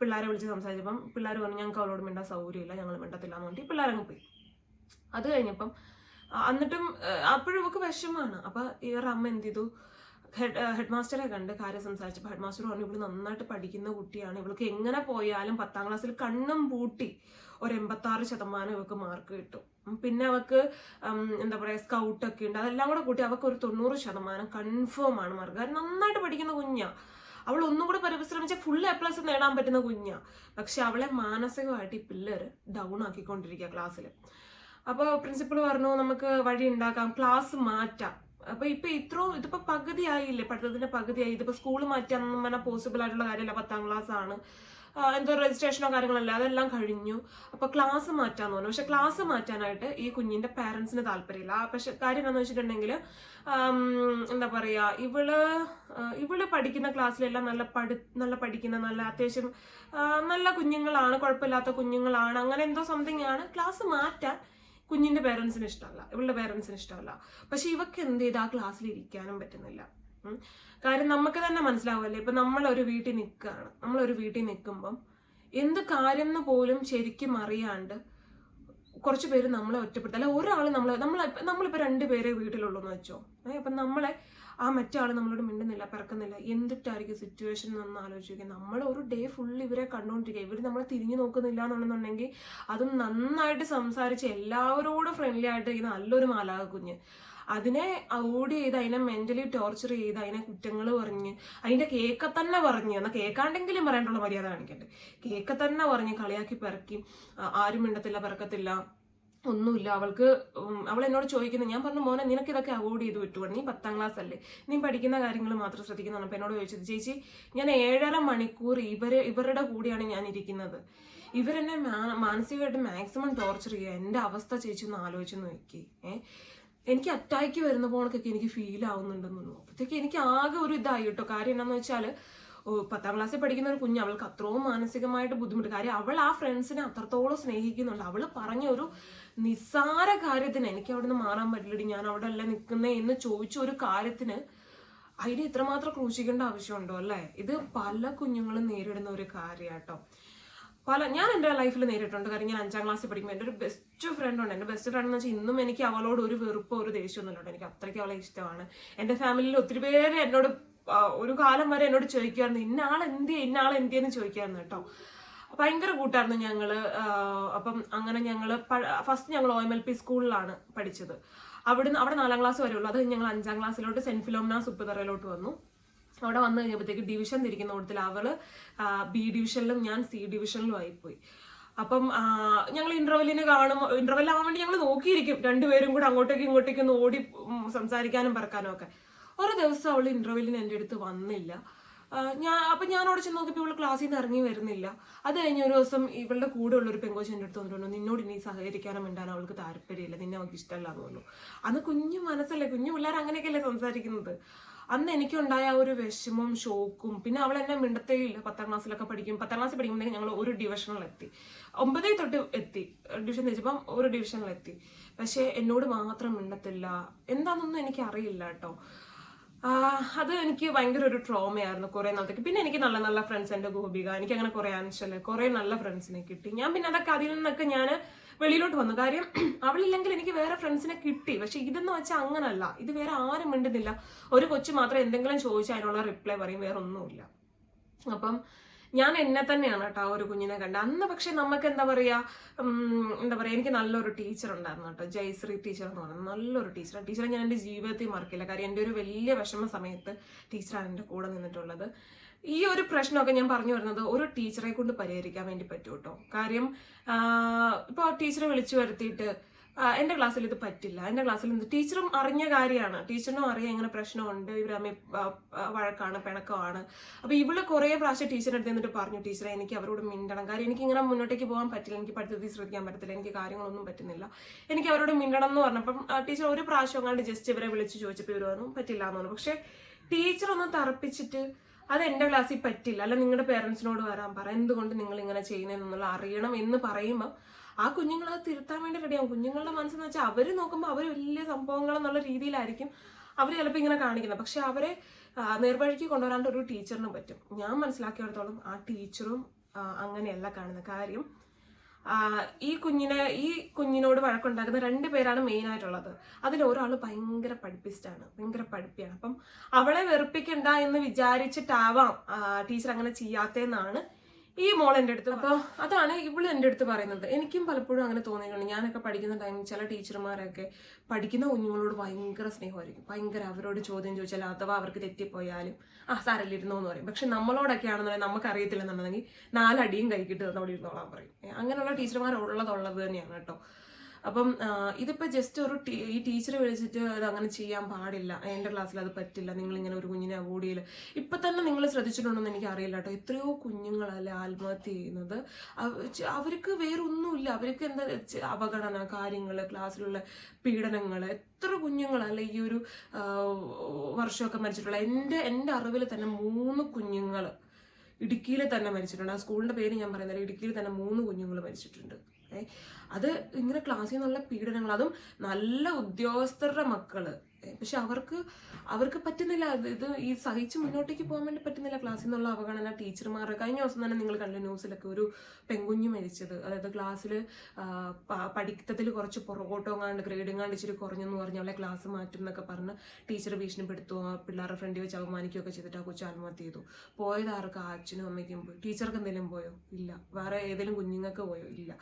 പിള്ളേരെ വിളിച്ച് സംസാരിച്ചപ്പം പിള്ളേർ പറഞ്ഞു ഞങ്ങൾക്ക് അവളോട് മിണ്ടാൻ സൗകര്യമില്ല ഞങ്ങൾ മിണ്ടത്തില്ല എന്ന് പറഞ്ഞിട്ട് പിള്ളേരങ്ങ് പോയി. അത് കഴിഞ്ഞപ്പം എന്നിട്ടും അപ്പോഴും ഇവക്ക് വിഷമാണ്. അപ്പൊ ഇവരുടെ അമ്മ എന്ത് ചെയ്തു? ഹെഡ് ഹെഡ് മാസ്റ്ററെ കണ്ട് കാര്യം സംസാരിച്ചപ്പോൾ ഹെഡ് മാസ്റ്റർ പറഞ്ഞു ഇവൾ നന്നായിട്ട് പഠിക്കുന്ന കുട്ടിയാണ്. ഇവൾക്ക് എങ്ങനെ പോയാലും പത്താം ക്ലാസ്സിൽ കണ്ണും പൂട്ടി ഒരു എൺപത്താറ് ശതമാനം ഇവൾക്ക് മാർക്ക് കിട്ടും. പിന്നെ അവക്ക് എന്താ പറയുക സ്കൗട്ട് ഒക്കെ ഉണ്ട്. അതെല്ലാം കൂടെ കൂട്ടി അവൾക്ക് ഒരു തൊണ്ണൂറ് ശതമാനം കൺഫേം ആണ് മാർക്ക്. കാരണം നന്നായിട്ട് പഠിക്കുന്ന കുഞ്ഞാ. അവൾ ഒന്നും കൂടെ പരിശ്രമിച്ച ഫുൾ എ പ്ലസ് നേടാൻ പറ്റുന്ന കുഞ്ഞാ. പക്ഷെ അവളെ മാനസികമായിട്ട് ഈ പിള്ളേർ ഡൗൺ ആക്കിക്കൊണ്ടിരിക്കുക ക്ലാസ്സിൽ അപ്പോൾ പ്രിൻസിപ്പൾ പറഞ്ഞു നമുക്ക് വഴി ഉണ്ടാക്കാം. ക്ലാസ് മാറ്റാം. അപ്പൊ ഇപ്പൊ ഇത്രയും ഇതിപ്പോ പകുതി ആയില്ലേ പഠിത്തത്തിന്റെ പകുതിയായി. ഇതിപ്പോ സ്കൂൾ മാറ്റാൻ പറഞ്ഞാൽ പോസിബിൾ ആയിട്ടുള്ള കാര്യമല്ല പത്താം ക്ലാസ് ആണ്. എന്തോ രജിസ്ട്രേഷനോ കാര്യങ്ങളല്ല അതെല്ലാം കഴിഞ്ഞു. അപ്പൊ ക്ലാസ് മാറ്റാന്ന് പറഞ്ഞു. പക്ഷെ ക്ലാസ് മാറ്റാനായിട്ട് ഈ കുഞ്ഞിന്റെ പാരന്റ്സിന് താല്പര്യമില്ല. പക്ഷെ കാര്യം എന്താണെന്ന് വെച്ചിട്ടുണ്ടെങ്കിൽ എന്താ പറയാ ഇവൾ ഇവൾ പഠിക്കുന്ന ക്ലാസ്സിലെല്ലാം നല്ല പഠി നല്ല പഠിക്കുന്ന നല്ല അത്യാവശ്യം നല്ല കുഞ്ഞുങ്ങളാണ് കുഴപ്പമില്ലാത്ത കുഞ്ഞുങ്ങളാണ് അങ്ങനെ എന്തോ സംതിങ് ആണ്. ക്ലാസ് മാറ്റാൻ കുഞ്ഞിന്റെ പേരൻസിന് ഇഷ്ടമല്ല. ഇവളുടെ പേരൻസിന് ഇഷ്ടമല്ല. പക്ഷെ ഇവക്ക് എന്ത് ചെയ്ത് ആ ക്ലാസ്സിൽ ഇരിക്കാനും പറ്റുന്നില്ല. കാര്യം നമുക്ക് തന്നെ മനസ്സിലാവുമല്ലേ? ഇപ്പൊ നമ്മളൊരു വീട്ടിൽ നിൽക്കുകയാണ്. നമ്മളൊരു വീട്ടിൽ നിൽക്കുമ്പം എന്ത് കാര്യം എന്ന് പോലും ശരിക്കും അറിയാണ്ട് കുറച്ച് പേര് നമ്മളെ ഒറ്റപ്പെടുത്തുക അല്ല ഒരാൾ നമ്മളെ നമ്മളെ നമ്മളിപ്പോൾ രണ്ട് പേരെ വീട്ടിലുള്ളൂ എന്ന് വെച്ചോ അപ്പം നമ്മളെ ആ മറ്റേ ആൾ നമ്മളോട് മിണ്ടുന്നില്ല പിറക്കുന്നില്ല. എന്തിട്ടായിരിക്കും സിറ്റുവേഷൻ എന്നൊന്ന് ആലോചിക്കുക. നമ്മൾ ഒരു ഡേ ഫുൾ ഇവരെ കണ്ടുകൊണ്ടിരിക്കുക ഇവർ നമ്മളെ തിരിഞ്ഞു നോക്കുന്നില്ല എന്നുണ്ടെന്നുണ്ടെങ്കിൽ അതും നന്നായിട്ട് സംസാരിച്ച് എല്ലാവരോടും ഫ്രണ്ട്ലി ആയിട്ട് ഇരിക്കുന്ന നല്ലൊരു മാലാക കുഞ്ഞ്. അതിനെ അവോയ്ഡ് ചെയ്ത് അതിനെ മെന്റലി ടോർച്ചർ ചെയ്ത് അതിനെ കുറ്റങ്ങൾ പറഞ്ഞ് അതിന്റെ കേക്ക തന്നെ പറഞ്ഞ് എന്നാൽ കേൾക്കാണ്ടെങ്കിലും പറയാനുള്ള മര്യാദ കാണിക്കട്ടെ. കേക്ക തന്നെ പറഞ്ഞ് കളിയാക്കി പിറക്കി ആരും മിണ്ടത്തില്ല പിറക്കത്തില്ല. ഒന്നുമില്ല. അവൾക്ക് അവൾ എന്നോട് ചോദിക്കുന്നത് ഞാൻ പറഞ്ഞു മോനെ നിനക്ക് ഇതൊക്കെ അവോയ്ഡ് ചെയ്ത് വിട്ടു നീ പത്താം ക്ലാസ് അല്ലേ? നീ പഠിക്കുന്ന കാര്യങ്ങൾ മാത്രം ശ്രദ്ധിക്കുന്നു. അപ്പം എന്നോട് ചോദിച്ചത് ചേച്ചി ഞാൻ ഏഴര മണിക്കൂർ ഇവർ ഇവരുടെ കൂടെയാണ് ഞാൻ ഇരിക്കുന്നത് ഇവരെന്നെ മാനസികമായിട്ട് മാക്സിമം ടോർച്ചർ ചെയ്യുക. എന്റെ അവസ്ഥ ചേച്ചി ഒന്ന് ആലോചിച്ച് നോക്കി. എനിക്ക് അറ്റാക്ക് വരുന്ന പോണക്കൊക്കെ എനിക്ക് ഫീൽ ആവുന്നുണ്ടെന്ന് തോന്നുന്നു. അപ്പോഴത്തേക്ക് എനിക്ക് ആകെ ഒരു ഇതായി കേട്ടോ. കാര്യം എന്താണെന്ന് വെച്ചാൽ പത്താം ക്ലാസ്സിൽ പഠിക്കുന്ന ഒരു കുഞ്ഞ് അവൾക്ക് അത്രയും മാനസികമായിട്ട് ബുദ്ധിമുട്ട്. കാര്യം അവൾ ആ ഫ്രണ്ട്സിനെ അത്രത്തോളം സ്നേഹിക്കുന്നുണ്ട്. അവൾ പറഞ്ഞ ഒരു നിസ്സാര കാര്യത്തിന് എനിക്ക് അവിടുന്ന് മാറാൻ പറ്റില്ലടി ഞാൻ അവിടെ അല്ല നിൽക്കുന്നേ എന്ന് ചോദിച്ച ഒരു കാര്യത്തിന് അതിന് ഇത്രമാത്രം ക്രൂശിക്കേണ്ട ആവശ്യമുണ്ടോ അല്ലേ? ഇത് പല കുഞ്ഞുങ്ങളും നേരിടുന്ന ഒരു കാര്യമാട്ടോ പല ഞാൻ എന്റെ ലൈഫിൽ നേരിട്ടുണ്ട് കാര്യം ഞാൻ അഞ്ചാം ക്ലാസ്സിൽ പഠിക്കുമ്പോൾ എന്റെ ഒരു ബെസ്റ്റ് ഫ്രണ്ട് ഉണ്ട്. എന്റെ ബെസ്റ്റ് ഫ്രണ്ട് എന്ന് വെച്ചാൽ ഇന്നും എനിക്ക് അവളോട് ഒരു വെറുപ്പോ ഒരു ദേഷ്യമൊന്നുമില്ല എനിക്ക് അത്രയ്ക്ക് അവളെ ഇഷ്ടമാണ്. എന്റെ ഫാമിലിയിൽ ഒത്തിരി പേര് എന്നോട് ഒരു കാലം വരെ എന്നോട് ചോദിക്കുമായിരുന്നു ഇന്ന ആൾ ചോദിക്കുമായിരുന്നു കേട്ടോ. ഭയങ്കര കൂട്ടായിരുന്നു ഞങ്ങൾ അപ്പം അങ്ങനെ ഞങ്ങൾ ഫസ്റ്റ് ഞങ്ങൾ ഒ എം എൽ പി സ്കൂളിലാണ് പഠിച്ചത്. അവിടുന്ന് അവിടെ നാലാം ക്ലാസ് വരെയുള്ളൂ അത് ഞങ്ങൾ അഞ്ചാം ക്ലാസ്സിലോട്ട് സെന്റ് ഫിലോമിന സുപ്പുതറയിലോട്ട് വന്നു. അവിടെ വന്നു കഴിഞ്ഞപ്പോഴത്തേക്ക് ഡിവിഷൻ തിരിക്കുന്ന കൂട്ടത്തിൽ അവൾ ബി ഡിവിഷനിലും ഞാൻ സി ഡിവിഷനിലും ആയിപ്പോയി. അപ്പം ഞങ്ങൾ ഇന്റർവെല്ലിന് കാണും ഇന്റർവെൽ ആവാൻ വേണ്ടി ഞങ്ങൾ നോക്കിയിരിക്കും. രണ്ടുപേരും കൂടെ അങ്ങോട്ടേക്കും ഇങ്ങോട്ടേക്കും ഓടി സംസാരിക്കാനും പറക്കാനും ഒക്കെ. ഒരു ദിവസം അവൾ ഇന്റർവെല്ലിന് എന്റെ അടുത്ത് വന്നില്ല. ഞാൻ അപ്പൊ ഞാൻ അവിടെ ചെന്ന് നോക്കിയപ്പോൾ ഇവൾ ക്ലാസ്സിൽ നിന്ന് ഇറങ്ങി വരുന്നില്ല. അത് കഴിഞ്ഞ ഒരു ദിവസം ഇവളുടെ കൂടെ ഉള്ളൊരു പെങ്കോച്ച് എന്റെ അടുത്ത് വന്നിട്ടുണ്ട്. നിന്നോട് ഇനി സഹകരിക്കാനും മിണ്ടാനും അവൾക്ക് താല്പര്യമില്ല. നിന്നെ അവൾക്ക് ഇഷ്ടമല്ല എന്ന് പറഞ്ഞു. അന്ന് കുഞ്ഞു മനസ്സല്ലേ? കുഞ്ഞു പിള്ളേർ അങ്ങനെയൊക്കെയല്ലേ സംസാരിക്കുന്നത്? അന്ന് എനിക്കുണ്ടായ ഒരു വിഷമം ഷോക്കും പിന്നെ അവൾ എന്നെ മിണ്ടത്തേ ഇല്ല പത്താം ക്ലാസ്സിലൊക്കെ പഠിക്കും. പത്താം ക്ലാസ്സിൽ പഠിക്കുമ്പോഴത്തേക്ക് ഞങ്ങൾ ഒരു ഡിവിഷനിൽ എത്തി ഒമ്പതേ തൊട്ട് എത്തി. ഡിവിഷൻ തിരിച്ചപ്പം ഒരു ഡിവിഷനിൽ എത്തി പക്ഷെ എന്നോട് മാത്രം മിണ്ടത്തില്ല. എന്താണെന്നൊന്നും എനിക്കറിയില്ല കേട്ടോ. അത് എനിക്ക് ഭയങ്കര ഒരു ട്രോമയായിരുന്നു കുറെ നാളത്തേക്ക്. പിന്നെ എനിക്ക് നല്ല നല്ല ഫ്രണ്ട്സ് എന്റെ ഗോപിക. എനിക്ക് അങ്ങനെ കുറെ അൻഷൽ കുറെ നല്ല ഫ്രണ്ട്സിനെ കിട്ടി. ഞാൻ പിന്നെ അതൊക്കെ അതിൽ നിന്നൊക്കെ ഞാൻ വെളിയിലോട്ട് വന്നു. കാര്യം അവളില്ലെങ്കിൽ എനിക്ക് വേറെ ഫ്രണ്ട്സിനെ കിട്ടി. പക്ഷെ ഇതെന്ന് വെച്ചാൽ അങ്ങനല്ല. ഇത് വേറെ ആരും മിണ്ടുന്നില്ല. ഒരു കൊച്ചു മാത്രം എന്തെങ്കിലും ചോദിച്ചാൽ അതിനുള്ള റിപ്ലൈ പറയും വേറെ ഒന്നുമില്ല അപ്പം ഞാൻ എന്നെ തന്നെയാണ് കേട്ടോ ആ ഒരു കുഞ്ഞിനെ കണ്ട അന്ന് പക്ഷെ നമുക്ക് എന്താ പറയാ എന്താ പറയാ എനിക്ക് നല്ലൊരു ടീച്ചർ ഉണ്ടായിരുന്നു കേട്ടോ. ജയശ്രീ ടീച്ചർ എന്ന് പറയുന്നത് നല്ലൊരു ടീച്ചർ ടീച്ചറെ ഞാൻ എന്റെ ജീവിതത്തിൽ മറക്കില്ല കാര്യം എന്റെ ഒരു വലിയ വിഷമ സമയത്ത് ടീച്ചറാണ് എന്റെ കൂടെ നിന്നിട്ടുള്ളത്. ഈ ഒരു പ്രശ്നമൊക്കെ ഞാൻ പറഞ്ഞു വരുന്നത് ഒരു ടീച്ചറെ കൊണ്ട് പരിഹരിക്കാൻ വേണ്ടി പറ്റൂ കേട്ടോ. കാര്യം ഇപ്പോൾ ടീച്ചറെ വിളിച്ചു വരുത്തിയിട്ട് ആ, എന്റെ ക്ലാസ്സിൽ ഇത് പറ്റില്ല. എന്റെ ക്ലാസ്സിൽ ടീച്ചറും അറിഞ്ഞ കാര്യമാണ്. ടീച്ചറിനും അറിയാം ഇങ്ങനെ പ്രശ്നമുണ്ട്. ഇവർ അമ്മ വഴക്കാണ് പിണക്കമാണ്. അപ്പോൾ ഇവൾ കുറേ പ്രാവശ്യം ടീച്ചറിന്റെ അടുത്ത് നിന്നിട്ട് പറഞ്ഞു ടീച്ചറെ എനിക്ക് അവരോട് മിണ്ടണം. കാര്യം എനിക്ക് ഇങ്ങനെ മുന്നോട്ടേക്ക് പോകാൻ പറ്റില്ല. എനിക്ക് പഠിത്തത്തിൽ ശ്രദ്ധിക്കാൻ പറ്റത്തില്ല. എനിക്ക് കാര്യങ്ങളൊന്നും പറ്റുന്നില്ല. എനിക്ക് അവരോട് മിണ്ടണം എന്ന് പറഞ്ഞപ്പം ടീച്ചർ ഒരു പ്രാവശ്യം അങ്ങാണ്ട് ജസ്റ്റ് ഇവരെ വിളിച്ച് ചോദിച്ചപ്പോൾ പറഞ്ഞു പറ്റില്ല എന്ന് പറഞ്ഞു. പക്ഷെ ടീച്ചർ ഒന്ന് തറപ്പിച്ചിട്ട് അത് എന്റെ ക്ലാസ്സിൽ പറ്റില്ല. അല്ല നിങ്ങളുടെ പേരൻസിനോട് വരാൻ പറ. എന്തുകൊണ്ട് നിങ്ങൾ ഇങ്ങനെ ചെയ്യുന്നതെന്നുള്ള അറിയണം എന്ന് പറയുമ്പോൾ ആ കുഞ്ഞുങ്ങളെ അത് തിരുത്താൻ വേണ്ടി റെഡിയാവും കുഞ്ഞുങ്ങളുടെ മനസ്സെന്ന് വെച്ചാൽ അവർ നോക്കുമ്പോൾ അവർ വലിയ സംഭവങ്ങൾ എന്നുള്ള രീതിയിലായിരിക്കും അവർ ചിലപ്പോൾ ഇങ്ങനെ കാണിക്കുന്നത്. പക്ഷെ അവരെ നിർവഴിക്ക് കൊണ്ടുവരാണ്ട് ഒരു ടീച്ചറിനും പറ്റും. ഞാൻ മനസ്സിലാക്കിയിടത്തോളം ആ ടീച്ചറും അങ്ങനെയല്ല കാണുന്ന കാര്യം ഈ കുഞ്ഞിനെ ഈ കുഞ്ഞിനോട് വഴക്കുണ്ടാക്കുന്ന രണ്ട് പേരാണ് മെയിൻ ആയിട്ടുള്ളത്. അതിൽ ഒരാൾ ഭയങ്കര പഠിപ്പിസ്റ്റാണ്. ഭയങ്കര പഠിപ്പിയാണ്. അപ്പം അവളെ വെറുപ്പിക്കണ്ട എന്ന് വിചാരിച്ചിട്ടാവാം ടീച്ചർ അങ്ങനെ ചെയ്യാത്തതെന്നാണ് ഈ മോൾ എന്റെ അടുത്ത് അപ്പോൾ അതാണ് ഇവൾ എന്റെ അടുത്ത് പറയുന്നത്. എനിക്കും പലപ്പോഴും അങ്ങനെ തോന്നിയിട്ടുണ്ട്. ഞാനൊക്കെ പഠിക്കുന്ന ടൈമിൽ ചില ടീച്ചർമാരൊക്കെ പഠിക്കുന്ന കുഞ്ഞുങ്ങളോട് ഭയങ്കര സ്നേഹമായിരിക്കും. ഭയങ്കര അവരോട് ചോദ്യം ചോദിച്ചാൽ അഥവാ അവർക്ക് തെറ്റിപ്പോയാലും ആ സാരല്ല ഇരുന്നോ എന്ന് പറയും. പക്ഷെ നമ്മളോടൊക്കെ ആണെന്നുണ്ടെങ്കിൽ നമുക്ക് അറിയത്തില്ലെന്നുണ്ടെങ്കിൽ നാലടിയും കൈക്കിട്ട് അവിടെ ഇരുന്നോളാൻ പറയും. അങ്ങനെയുള്ള ടീച്ചർമാർ ഉള്ളതുള്ളത് തന്നെയാണ് കേട്ടോ. അപ്പം ഇതിപ്പോൾ ഇതിപ്പോ ജസ്റ്റ് ഒരു ഈ ടീച്ചർ വിളിച്ചിട്ട് അത് അങ്ങനെ ചെയ്യാൻ പാടില്ല. എന്റെ ക്ലാസ്സിൽ അത് പറ്റില്ല. നിങ്ങളിങ്ങനെ ഒരു കുഞ്ഞിനെ അവോയ്ഡ് ചെയ്യില്ല ഇപ്പം തന്നെ നിങ്ങൾ ശ്രദ്ധിച്ചിട്ടുണ്ടോന്ന് എനിക്ക് അറിയില്ല കേട്ടോ എത്രയോ കുഞ്ഞുങ്ങളല്ലേ ആത്മഹത്യ ചെയ്യുന്നത്. അവർക്ക് വേറൊന്നുമില്ല. അവർക്ക് എന്താ അവഗണന കാര്യങ്ങൾ ക്ലാസ്സിലുള്ള പീഡനങ്ങൾ എത്ര കുഞ്ഞുങ്ങളല്ല ഈ ഒരു വർഷമൊക്കെ മരിച്ചിട്ടുള്ള. എന്റെ എന്റെ അറിവിൽ തന്നെ മൂന്ന് കുഞ്ഞുങ്ങൾ ഇടുക്കിയിൽ തന്നെ മരിച്ചിട്ടുണ്ട്. ആ സ്കൂളിന്റെ പേര് ഞാൻ പറയുന്നില്ല. ഇടുക്കിയിൽ തന്നെ മൂന്ന് കുഞ്ഞുങ്ങൾ മരിച്ചിട്ടുണ്ട്. ഏ? അത് ഇങ്ങനെ ക്ലാസ്സിൽ നിന്നുള്ള പീഡനങ്ങൾ അതും നല്ല ഉദ്യോഗസ്ഥരുടെ മക്കൾ. പക്ഷെ അവർക്ക് അവർക്ക് പറ്റുന്നില്ല. ഇത് ഈ സഹിച്ച് മുന്നോട്ടേക്ക് പോകാൻ വേണ്ടി പറ്റുന്നില്ല ക്ലാസ്സിൽ നിന്നുള്ള അവഗണന ടീച്ചർമാർ കഴിഞ്ഞ ദിവസം തന്നെ നിങ്ങൾ കണ്ട ന്യൂസിലൊക്കെ ഒരു പെൺകുഞ്ഞ് മരിച്ചത്. അതായത് ക്ലാസ്സിൽ പഠിത്തത്തിൽ കുറച്ച് പുറകോട്ടോങ്ങാണ്ട് ഗ്രേഡിങ്ങാണ്ട് ഇച്ചിരി കുറഞ്ഞെന്ന് പറഞ്ഞ് അവളെ ക്ലാസ് മാറ്റും എന്നൊക്കെ പറഞ്ഞ് ടീച്ചർ ഭീഷണിപ്പെടുത്തുക പിള്ളേരുടെ ഫ്രണ്ടിൽ വെച്ച് അപമാനിക്കുകയൊക്കെ ചെയ്തിട്ട് ആ കൊച്ചു ആത്മഹത്യ ചെയ്തു. പോയത് ആർക്ക്? അച്ഛനും അമ്മയ്ക്കും പോയി. ടീച്ചർക്ക് എന്തെങ്കിലും പോയോ? ഇല്ല. വേറെ ഏതെങ്കിലും കുഞ്ഞുങ്ങൾക്ക് പോയോ? ഇല്ല.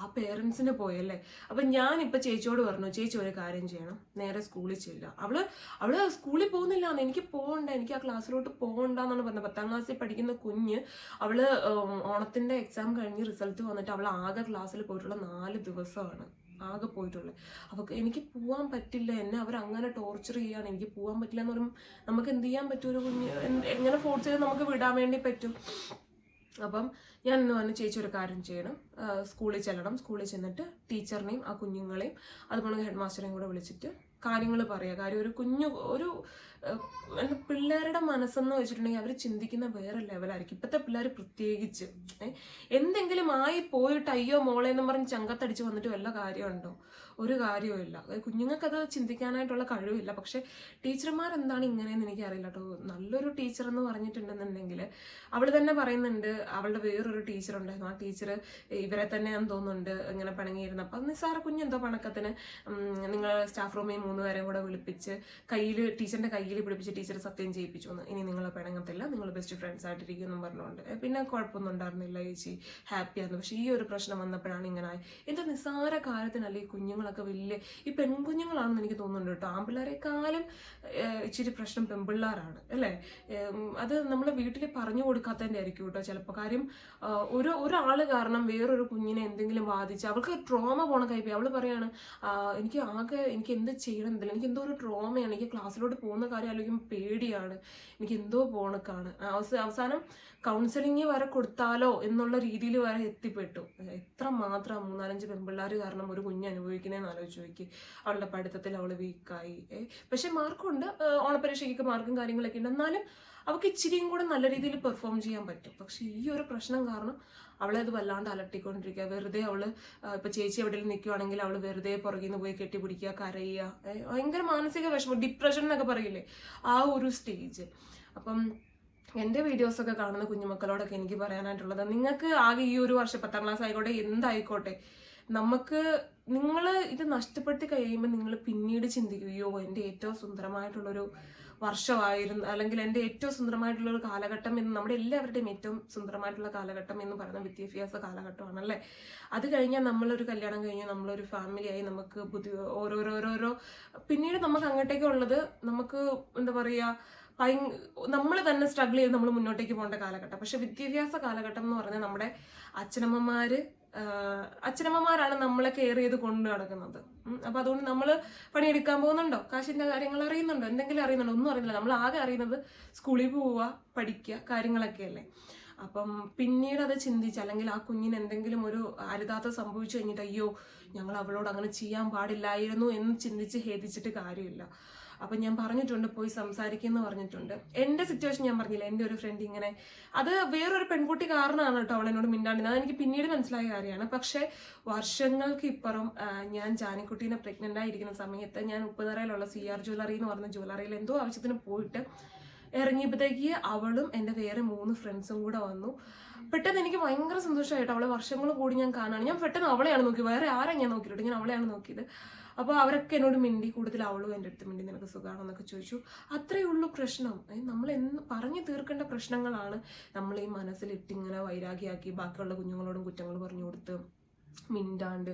ആ പേരൻസിന് പോയല്ലേ അപ്പൊ ഞാൻ ഇപ്പൊ ചേച്ചിയോട് പറഞ്ഞു ചേച്ചി ഒരു കാര്യം ചെയ്യണം. നേരെ സ്കൂളിൽ ചെല്ലുക. അവൾ അവൾ സ്കൂളിൽ പോകുന്നില്ല എനിക്ക് പോകണ്ട എനിക്ക് ആ ക്ലാസ്സിലോട്ട് പോകണ്ടെന്നാണ് പറഞ്ഞത്. പത്താം ക്ലാസ്സിൽ പഠിക്കുന്ന കുഞ്ഞ് അവൾ ഓണത്തിന്റെ എക്സാം കഴിഞ്ഞ് റിസൾട്ട് വന്നിട്ട് അവൾ ആകെ ക്ലാസ്സിൽ പോയിട്ടുള്ള നാല് ദിവസമാണ്. ആകെ പോയിട്ടുള്ളത് അപ്പൊ എനിക്ക് പോകാൻ പറ്റില്ല. എന്നെ അവർ അങ്ങനെ ടോർച്ചർ ചെയ്യാണ്. എനിക്ക് പോകാൻ പറ്റില്ല എന്ന് പറയുമ്പോൾ നമുക്ക് എന്ത് ചെയ്യാൻ പറ്റും ഒരു കുഞ്ഞ്? എങ്ങനെ ഫോഴ്സ് ചെയ്ത് നമുക്ക് വിടാൻ വേണ്ടി പറ്റും? അപ്പം ഞാൻ ഇന്ന് വന്ന് ചേച്ചി ഒരു കാര്യം ചെയ്യണം. സ്കൂളിൽ ചെല്ലണം. സ്കൂളിൽ ചെന്നിട്ട് ടീച്ചറിനെയും ആ കുഞ്ഞുങ്ങളെയും അതുപോലെ ഹെഡ് മാസ്റ്ററെയും കൂടെ വിളിച്ചിട്ട് കാര്യങ്ങൾ പറയുക കാര്യം ഒരു കുഞ്ഞു ഒരു പിള്ളേരുടെ മനസ്സെന്ന് വെച്ചിട്ടുണ്ടെങ്കിൽ അവർ ചിന്തിക്കുന്ന വേറെ ലെവലായിരിക്കും ഇപ്പോഴത്തെ പിള്ളേർ പ്രത്യേകിച്ച് എന്തെങ്കിലും ആയി പോയിട്ട് അയ്യോ മോളെ എന്ന് പറഞ്ഞ് ചങ്കത്തടിച്ച് വന്നിട്ട് വല്ല കാര്യമുണ്ടോ? ഒരു കാര്യവുമില്ല കുഞ്ഞുങ്ങൾക്കത് ചിന്തിക്കാനായിട്ടുള്ള കഴിവില്ല. പക്ഷേ ടീച്ചർമാർ എന്താണ് ഇങ്ങനെയെന്ന് എനിക്കറിയില്ല കേട്ടോ. നല്ലൊരു ടീച്ചർ എന്ന് പറഞ്ഞിട്ടുണ്ടെന്നുണ്ടെങ്കിൽ അവൾ തന്നെ പറയുന്നുണ്ട് അവളുടെ വേറൊരു ടീച്ചർ ഉണ്ടായിരുന്നു ആ ടീച്ചർ ഇവരെ തന്നെയാന്ന് തോന്നുന്നുണ്ട് ഇങ്ങനെ പിണങ്ങിയിരുന്നു അപ്പം കുഞ്ഞ് കുഞ്ഞെന്തോ പണക്കത്തിന് നിങ്ങൾ സ്റ്റാഫ് റൂമിൽ മൂന്ന് പേരെ കൂടെ വിളിപ്പിച്ച് കയ്യിൽ ടീച്ചറിന്റെ കയ്യിൽ പിടിപ്പിച്ച് ടീച്ചർ സത്യം ചെയ്യിപ്പിച്ചു എന്ന് ഇനി നിങ്ങൾ പിണങ്ങത്തില്ല. നിങ്ങൾ ബെസ്റ്റ് ഫ്രണ്ട്സ് ആയിട്ടിരിക്കും എന്നും പറഞ്ഞുകൊണ്ട് പിന്നെ കുഴപ്പമൊന്നും ഉണ്ടായിരുന്നില്ല. ചേച്ചി ഹാപ്പിയായിരുന്നു പക്ഷേ ഈ ഒരു പ്രശ്നം വന്നപ്പോഴാണ് ഇങ്ങനെ എന്താ നിസ്സാര കാര്യത്തിനല്ല ഈ കുഞ്ഞുങ്ങളൊക്കെ വലിയ ഈ പെൺകുഞ്ഞുങ്ങളാണെന്ന് എനിക്ക് തോന്നുന്നുണ്ട് കേട്ടോ. ആൺപിള്ളേരെക്കാളും ഏഹ്, ഇച്ചിരി പ്രശ്നം പെൺപിള്ളേരാണ് അല്ലേ? അത് നമ്മൾ വീട്ടിൽ പറഞ്ഞു കൊടുക്കാത്തതിന്റെ ആയിരിക്കും കേട്ടോ. ചിലപ്പോൾ കാര്യം ഒരു ഒരാൾ കാരണം വേറൊരു കുഞ്ഞിനെ എന്തെങ്കിലും ബാധിച്ച് അവൾക്ക് ട്രോമ പോണ കൈപ്പി അവൾ പറയാണ് എനിക്ക് ആകെ എനിക്ക് എന്ത് ചെയ്യണമെന്നില്ല എനിക്ക് എന്തോ ഒരു ട്രോമയാണ്. എനിക്ക് ക്ലാസ്സിലോട്ട് പോകുന്ന കാര്യം ആലോചിക്കുമ്പോൾ പേടിയാണ്. എനിക്ക് എന്തോ പോണക്കാണ്. അവസാനം കൗൺസിലിംഗ് വരെ കൊടുത്താലോ എന്നുള്ള രീതിയിൽ വരെ എത്തിപ്പെട്ടു. എത്ര മാത്രം മൂന്നാലഞ്ച് പെൺപിള്ളേർ കാരണം ഒരു കുഞ്ഞ് അനുഭവിക്കുന്നതെന്ന് ആലോചിച്ച് നോക്കി. അവളുടെ പഠിത്തത്തിൽ അവൾ വീക്കായി പക്ഷെ മാർക്കുണ്ട് ഓണപരീക്ഷയ്ക്ക് മാർക്കും കാര്യങ്ങളൊക്കെ ഉണ്ട്. എന്നാലും അവൾക്ക് ഇച്ചിരിയും കൂടെ നല്ല രീതിയിൽ പെർഫോം ചെയ്യാൻ പറ്റും. പക്ഷെ ഈ ഒരു പ്രശ്നം കാരണം അവളെ അത് വല്ലാണ്ട് അലട്ടിക്കൊണ്ടിരിക്കുക. വെറുതെ അവൾ ഇപ്പൊ ചേച്ചി എവിടെയെങ്കിലും നിൽക്കുവാണെങ്കിൽ അവൾ വെറുതെ പുറകിൽ നിന്ന് പോയി കെട്ടിപ്പിടിക്കുക കരയുക. ഭയങ്കര മാനസിക വിഷമം. ഡിപ്രഷൻ എന്നൊക്കെ പറയില്ലേ? ആ ഒരു സ്റ്റേജ് അപ്പം എന്റെ വീഡിയോസൊക്കെ കാണുന്ന കുഞ്ഞുമക്കളോടൊക്കെ എനിക്ക് പറയാനായിട്ടുള്ളത് നിങ്ങൾക്ക് ആകെ ഈ ഒരു വർഷം പത്താം ക്ലാസ് ആയിക്കോട്ടെ എന്തായിക്കോട്ടെ നമുക്ക് നിങ്ങൾ ഇത് നഷ്ടപ്പെടുത്തി കഴിയുമ്പോൾ നിങ്ങൾ പിന്നീട് ചിന്തിക്കുകയോ എന്റെ ഏറ്റവും സുന്ദരമായിട്ടുള്ളൊരു വർഷമായിരുന്നു അല്ലെങ്കിൽ എന്റെ ഏറ്റവും സുന്ദരമായിട്ടുള്ള ഒരു കാലഘട്ടം എന്ന് നമ്മുടെ എല്ലാവരുടെയും ഏറ്റവും സുന്ദരമായിട്ടുള്ള കാലഘട്ടം എന്ന് പറയുന്ന വിദ്യാഭ്യാസ കാലഘട്ടമാണ് കാലഘട്ടമാണല്ലേ അത് കഴിഞ്ഞാൽ നമ്മളൊരു കല്യാണം കഴിഞ്ഞ് നമ്മളൊരു ഫാമിലിയായി നമുക്ക് ബുദ്ധി ഓരോരോരോരോ പിന്നീട് നമുക്ക് അങ്ങോട്ടേക്കുള്ളത് നമുക്ക് എന്താ പറയുക നമ്മൾ തന്നെ സ്ട്രഗിൾ ചെയ്ത് നമ്മൾ മുന്നോട്ടേക്ക് പോകേണ്ട കാലഘട്ടം. പക്ഷെ വിദ്യാഭ്യാസ കാലഘട്ടം എന്ന് പറഞ്ഞാൽ നമ്മുടെ അച്ഛനമ്മമാർ അച്ഛനമ്മമാരാണ് നമ്മളെ കെയർ ചെയ്ത് കൊണ്ടു നടക്കുന്നത്. അപ്പം അതുകൊണ്ട് നമ്മൾ പണിയെടുക്കാൻ പോകുന്നുണ്ടോ? കാശിന്റെ കാര്യങ്ങൾ അറിയുന്നുണ്ടോ? എന്തെങ്കിലും അറിയുന്നുണ്ടോ? ഒന്നും അറിയുന്നില്ല. നമ്മൾ ആകെ അറിയുന്നത് സ്കൂളിൽ പോവുക പഠിക്കുക കാര്യങ്ങളൊക്കെ അല്ലേ അപ്പം പിന്നീട് അത് ചിന്തിച്ച് അല്ലെങ്കിൽ ആ കുഞ്ഞിന് എന്തെങ്കിലും ഒരു അരുതാത്ത സംഭവിച്ചു കഴിഞ്ഞിട്ട് അയ്യോ ഞങ്ങൾ അവളോട് അങ്ങനെ ചെയ്യാൻ പാടില്ലായിരുന്നു എന്ന് ചിന്തിച്ച് ഖേദിച്ചിട്ട് കാര്യമില്ല. അപ്പം ഞാൻ പറഞ്ഞിട്ടുണ്ട് പോയി സംസാരിക്കുമെന്ന് പറഞ്ഞിട്ടുണ്ട്. എന്റെ സിറ്റുവേഷൻ ഞാൻ പറഞ്ഞില്ല എന്റെ ഒരു ഫ്രണ്ട് ഇങ്ങനെ. അത് വേറൊരു പെൺകുട്ടി കാരണമാണ് കേട്ടോ അവൾ എന്നോട് മിണ്ടാണ്ടിരുന്നത്. അതെനിക്ക് പിന്നീട് മനസ്സിലായ കാര്യമാണ്. പക്ഷേ വർഷങ്ങൾക്ക് ഇപ്പുറം ഞാൻ ജാനിക്കുട്ടീനെ പ്രഗ്നന്റ് ആയിരിക്കുന്ന സമയത്ത് ഞാൻ ഉപ്പുതറയിലുള്ള സി ആർ ജ്വല്ലറി എന്ന് പറഞ്ഞ ജ്വല്ലറിയിൽ എന്തോ ആവശ്യത്തിന് പോയിട്ട് ഇറങ്ങിയപ്പോഴത്തേക്ക് അവളും എന്റെ വേറെ മൂന്ന് ഫ്രണ്ട്സും കൂടെ വന്നു. പെട്ടെന്ന് എനിക്ക് ഭയങ്കര സന്തോഷമായിട്ട്. അവളെ വർഷങ്ങൾ കൂടി ഞാൻ കാണാണ് ഞാൻ പെട്ടെന്ന് അവളെയാണ് നോക്കിയത്. വേറെ ആരെ ഞാൻ നോക്കിയിട്ട് ഞാൻ അവളെയാണ് നോക്കിയത്. അപ്പോൾ അവരൊക്കെ എന്നോട് മിണ്ടി കൂടുതൽ അവളും എന്റെ അടുത്ത് മിണ്ടി നിനക്ക് സുഖമാണെന്നൊക്കെ ചോദിച്ചു. അത്രയേ ഉള്ളൂ പ്രശ്നം. നമ്മൾ എന്ന് പറഞ്ഞു തീർക്കേണ്ട പ്രശ്നങ്ങളാണ് നമ്മൾ ഈ മനസ്സിലിട്ട് മനസ്സിലിട്ടിങ്ങനെ വൈരാഗ്യമാക്കി ബാക്കിയുള്ള കുഞ്ഞുങ്ങളോടും കുറ്റങ്ങൾ പറഞ്ഞു കൊടുത്ത് മിണ്ടാണ്ട്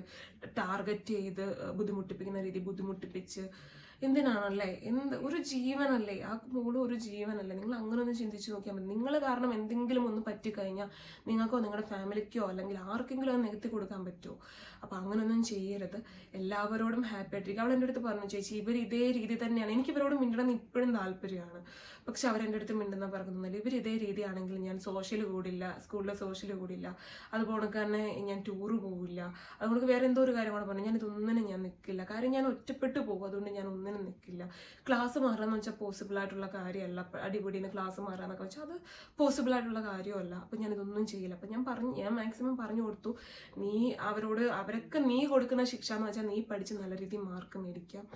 ടാർഗറ്റ് ചെയ്ത് ബുദ്ധിമുട്ടിപ്പിക്കുന്ന രീതി ബുദ്ധിമുട്ടിപ്പിച്ച് എന്തിനാണല്ലേ? എന്ത്? ഒരു ജീവനല്ലേ? ആ മോൾ ഒരു ജീവനല്ലേ? നിങ്ങൾ അങ്ങനെ ഒന്ന് ചിന്തിച്ച് നോക്കിയാൽ മതി. നിങ്ങൾ കാരണം എന്തെങ്കിലും ഒന്ന് പറ്റിക്കഴിഞ്ഞാൽ നിങ്ങൾക്കോ നിങ്ങളുടെ ഫാമിലിക്കോ അല്ലെങ്കിൽ ആർക്കെങ്കിലും അത് നികത്തി കൊടുക്കാൻ പറ്റുമോ? അപ്പോൾ അങ്ങനെയൊന്നും ചെയ്യരുത്. എല്ലാവരോടും ഹാപ്പി ആയിട്ടിരിക്കും അവൾ എന്റെ അടുത്ത് പറഞ്ഞു ചേച്ചി ഇവർ ഇതേ രീതി തന്നെയാണ്. എനിക്ക് ഇവരോട് മിണ്ടണം ഇപ്പോഴും താല്പര്യമാണ്. പക്ഷെ അവരെന്റെ അടുത്ത് മിണ്ടുന്ന പറഞ്ഞില്ല ഇവർ ഇതേ രീതിയാണെങ്കിൽ ഞാൻ സോഷ്യൽ കൂടില്ല സ്കൂളിലെ സോഷ്യൽ കൂടില്ല. അതുപോലെ തന്നെ ഞാൻ ടൂറ് പോവില്ല. അതുകൊണ്ട് വേറെ എന്തോ ഒരു കാര്യം കൂടെ പറഞ്ഞു ഞാൻ ഇതൊന്നിനും ഞാൻ നിൽക്കില്ല കാര്യം ഞാൻ ഒറ്റപ്പെട്ടു പോകും. അതുകൊണ്ട് ഞാൻ ഒന്നിനും നിൽക്കില്ല ക്ലാസ് മാറാന്ന് വെച്ചാൽ പോസിബിൾ ആയിട്ടുള്ള കാര്യമല്ല അടിപൊളിന്ന് ക്ലാസ് മാറാന്നൊക്കെ വെച്ചാൽ അത് പോസിബിൾ ആയിട്ടുള്ള കാര്യമല്ല അപ്പം ഞാൻ ഇതൊന്നും ചെയ്യില്ല. അപ്പം ഞാൻ പറഞ്ഞു ഞാൻ മാക്സിമം പറഞ്ഞു കൊടുത്തു. നീ അവരോട് അവരൊക്കെ നീ കൊടുക്കുന്ന ശിക്ഷ എന്ന് വെച്ചാൽ നീ പഠിച്ച് നല്ല രീതിയിൽ മാർക്ക് മേടിക്കാം.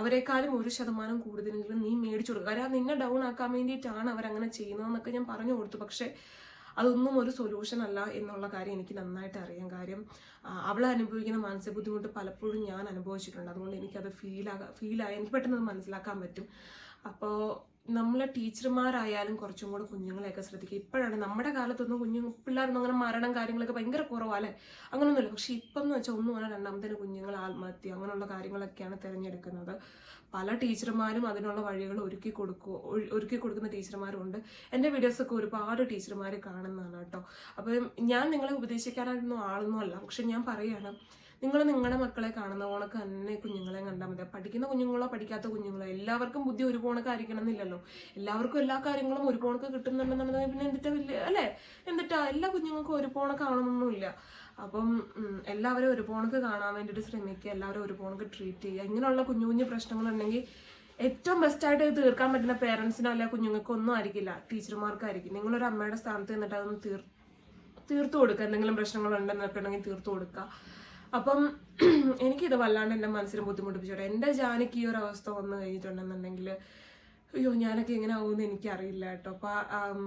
അവരെക്കാളും ഒരു ശതമാനം കൂടുതലെങ്കിലും നീ മേടിച്ചു കൊടുക്കുക കാര്യം നിന്നെ ഡൗൺ ആക്കാൻ വേണ്ടിയിട്ടാണ് അവരങ്ങനെ ചെയ്യുന്നതെന്നൊക്കെ ഞാൻ പറഞ്ഞു കൊടുത്തു. പക്ഷേ അതൊന്നും ഒരു സൊല്യൂഷൻ അല്ല എന്നുള്ള കാര്യം എനിക്ക് നന്നായിട്ട് അറിയാം. കാര്യം അവൾ അനുഭവിക്കുന്ന മാനസിക ബുദ്ധിമുട്ട് പലപ്പോഴും ഞാൻ അനുഭവിച്ചിട്ടുണ്ട്. അതുകൊണ്ട് എനിക്കത് ഫീലാകാം ഫീലായി എനിക്ക് പെട്ടെന്ന് അത് മനസ്സിലാക്കാൻ പറ്റും. അപ്പോൾ നമ്മളെ ടീച്ചർമാരായാലും കുറച്ചും കൂടെ കുഞ്ഞുങ്ങളെയൊക്കെ ശ്രദ്ധിക്കുക. ഇപ്പോഴാണ് നമ്മുടെ കാലത്തൊന്നും കുഞ്ഞു പിള്ളേരൊന്നും അങ്ങനെ മരണം കാര്യങ്ങളൊക്കെ ഭയങ്കര കുറവല്ലേ അങ്ങനെയൊന്നുമില്ല പക്ഷെ ഇപ്പം എന്ന് വെച്ചാൽ ഒന്നും പറഞ്ഞാൽ രണ്ടാമത്തേന് കുഞ്ഞുങ്ങൾ ആത്മഹത്യ അങ്ങനെയുള്ള കാര്യങ്ങളൊക്കെയാണ് തിരഞ്ഞെടുക്കുന്നത്. പല ടീച്ചർമാരും അതിനുള്ള വഴികൾ ഒരുക്കി കൊടുക്കുക ഒരുക്കി കൊടുക്കുന്ന ടീച്ചർമാരും ഉണ്ട് എന്റെ വീഡിയോസൊക്കെ ഒരുപാട് ടീച്ചർമാർ കാണുന്നതാണ് കേട്ടോ. അപ്പം ഞാൻ നിങ്ങളെ ഉപദേശിക്കാനായിട്ടൊന്നും ആളൊന്നും അല്ല. പക്ഷെ ഞാൻ പറയുകയാണ് നിങ്ങൾ നിങ്ങളുടെ മക്കളെ കാണുന്ന കണക്ക് തന്നെ കുഞ്ഞുങ്ങളെ കണ്ടാൽ മതി. പഠിക്കുന്ന കുഞ്ഞുങ്ങളോ പഠിക്കാത്ത കുഞ്ഞുങ്ങളോ എല്ലാവർക്കും ബുദ്ധി ഒരു പോണക്കായിരിക്കണം എന്നില്ലല്ലോ. എല്ലാവർക്കും എല്ലാ കാര്യങ്ങളും ഒരു പോണക്ക് കിട്ടുന്നുണ്ടെന്നുണ്ടെങ്കിൽ പിന്നെ എന്തിട്ടാ വലിയ അല്ലേ? എന്നിട്ടാ എല്ലാ കുഞ്ഞുങ്ങൾക്കും ഒരു പോണക്ക് കാണണമെന്നില്ല അപ്പം എല്ലാവരും ഒരു പോണക്ക് കാണാൻ വേണ്ടിയിട്ട് ശ്രമിക്കുക. എല്ലാവരും ഒരു പോണക്ക് ട്രീറ്റ് ചെയ്യുക. ഇങ്ങനെയുള്ള കുഞ്ഞു കുഞ്ഞു പ്രശ്നങ്ങളുണ്ടെങ്കിൽ ഏറ്റവും ബെസ്റ്റായിട്ട് തീർക്കാൻ പറ്റുന്ന പേരൻസിനോ അല്ലെ കുഞ്ഞുങ്ങൾക്കോ ഒന്നും ആയിരിക്കില്ല. ടീച്ചർമാർക്കായിരിക്കും. നിങ്ങളൊരു അമ്മയുടെ സ്ഥാനത്ത് നിന്നിട്ട് അതൊന്ന് തീർ തീർത്തു കൊടുക്കുക. എന്തെങ്കിലും പ്രശ്നങ്ങളുണ്ടെന്നൊക്കെ ഉണ്ടെങ്കിൽ തീർത്തു കൊടുക്കുക. അപ്പം എനിക്കിത് വല്ലാണ്ട് എന്റെ മനസ്സിന് ബുദ്ധിമുട്ടിപ്പിച്ചോട്ടെ എന്റെ ജാനക്ക് ഈ ഒരു അവസ്ഥ വന്നു കഴിഞ്ഞിട്ടുണ്ടെന്നുണ്ടെങ്കിൽ അയ്യോ ഞാനൊക്കെ എങ്ങനെ ആവുമെന്ന് എനിക്കറിയില്ല കേട്ടോ. അപ്പോൾ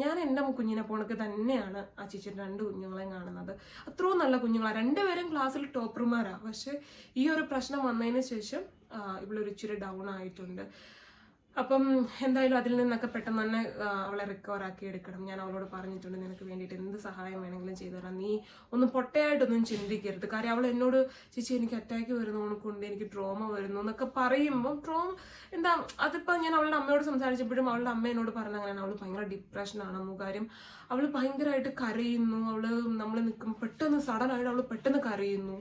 ഞാൻ എന്റെ കുഞ്ഞിനെ പോണക്ക് തന്നെയാണ് ആ ചേച്ചിയുടെ രണ്ട് കുഞ്ഞുങ്ങളെയും കാണുന്നത്. അത്രയും നല്ല കുഞ്ഞുങ്ങളാണ്. രണ്ടുപേരും ക്ലാസ്സിൽ ടോപ്പർമാരാണ് പക്ഷേ ഈ ഒരു പ്രശ്നം വന്നതിന് ശേഷം ഇവിടെ ഒരു ഇച്ചിരി ഡൗൺ ആയിട്ടുണ്ട്. അപ്പം എന്തായാലും അതിൽ നിന്നൊക്കെ പെട്ടെന്ന് തന്നെ അവളെ റിക്കവർ ആക്കി എടുക്കണം. ഞാൻ അവളോട് പറഞ്ഞിട്ടുണ്ട് നിനക്ക് വേണ്ടിയിട്ട് എന്ത് സഹായം വേണമെങ്കിലും ചെയ്തു തരാം. നീ ഒന്നും പൊട്ടയായിട്ടൊന്നും ചിന്തിക്കരുത്. കാര്യം അവൾ എന്നോട് ചേച്ചി എനിക്ക് അറ്റാക്ക് വരുന്നു ഉണക്കുണ്ട് എനിക്ക് ട്രോമ വരുന്നു എന്നൊക്കെ പറയുമ്പോൾ ട്രോമ എന്താ അതിപ്പോൾ ഞാൻ അവളുടെ അമ്മയോട് സംസാരിച്ചപ്പോഴും അവളുടെ അമ്മ എന്നോട് പറഞ്ഞ അങ്ങനെയാണ്. അവൾ ഭയങ്കര ഡിപ്രഷനാണെന്നു കാര്യം അവൾ ഭയങ്കരമായിട്ട് കരയുന്നു. അവൾ നമ്മൾ നിൽക്കും പെട്ടെന്ന് സഡനായിട്ട് അവൾ പെട്ടെന്ന് കരയുന്നു.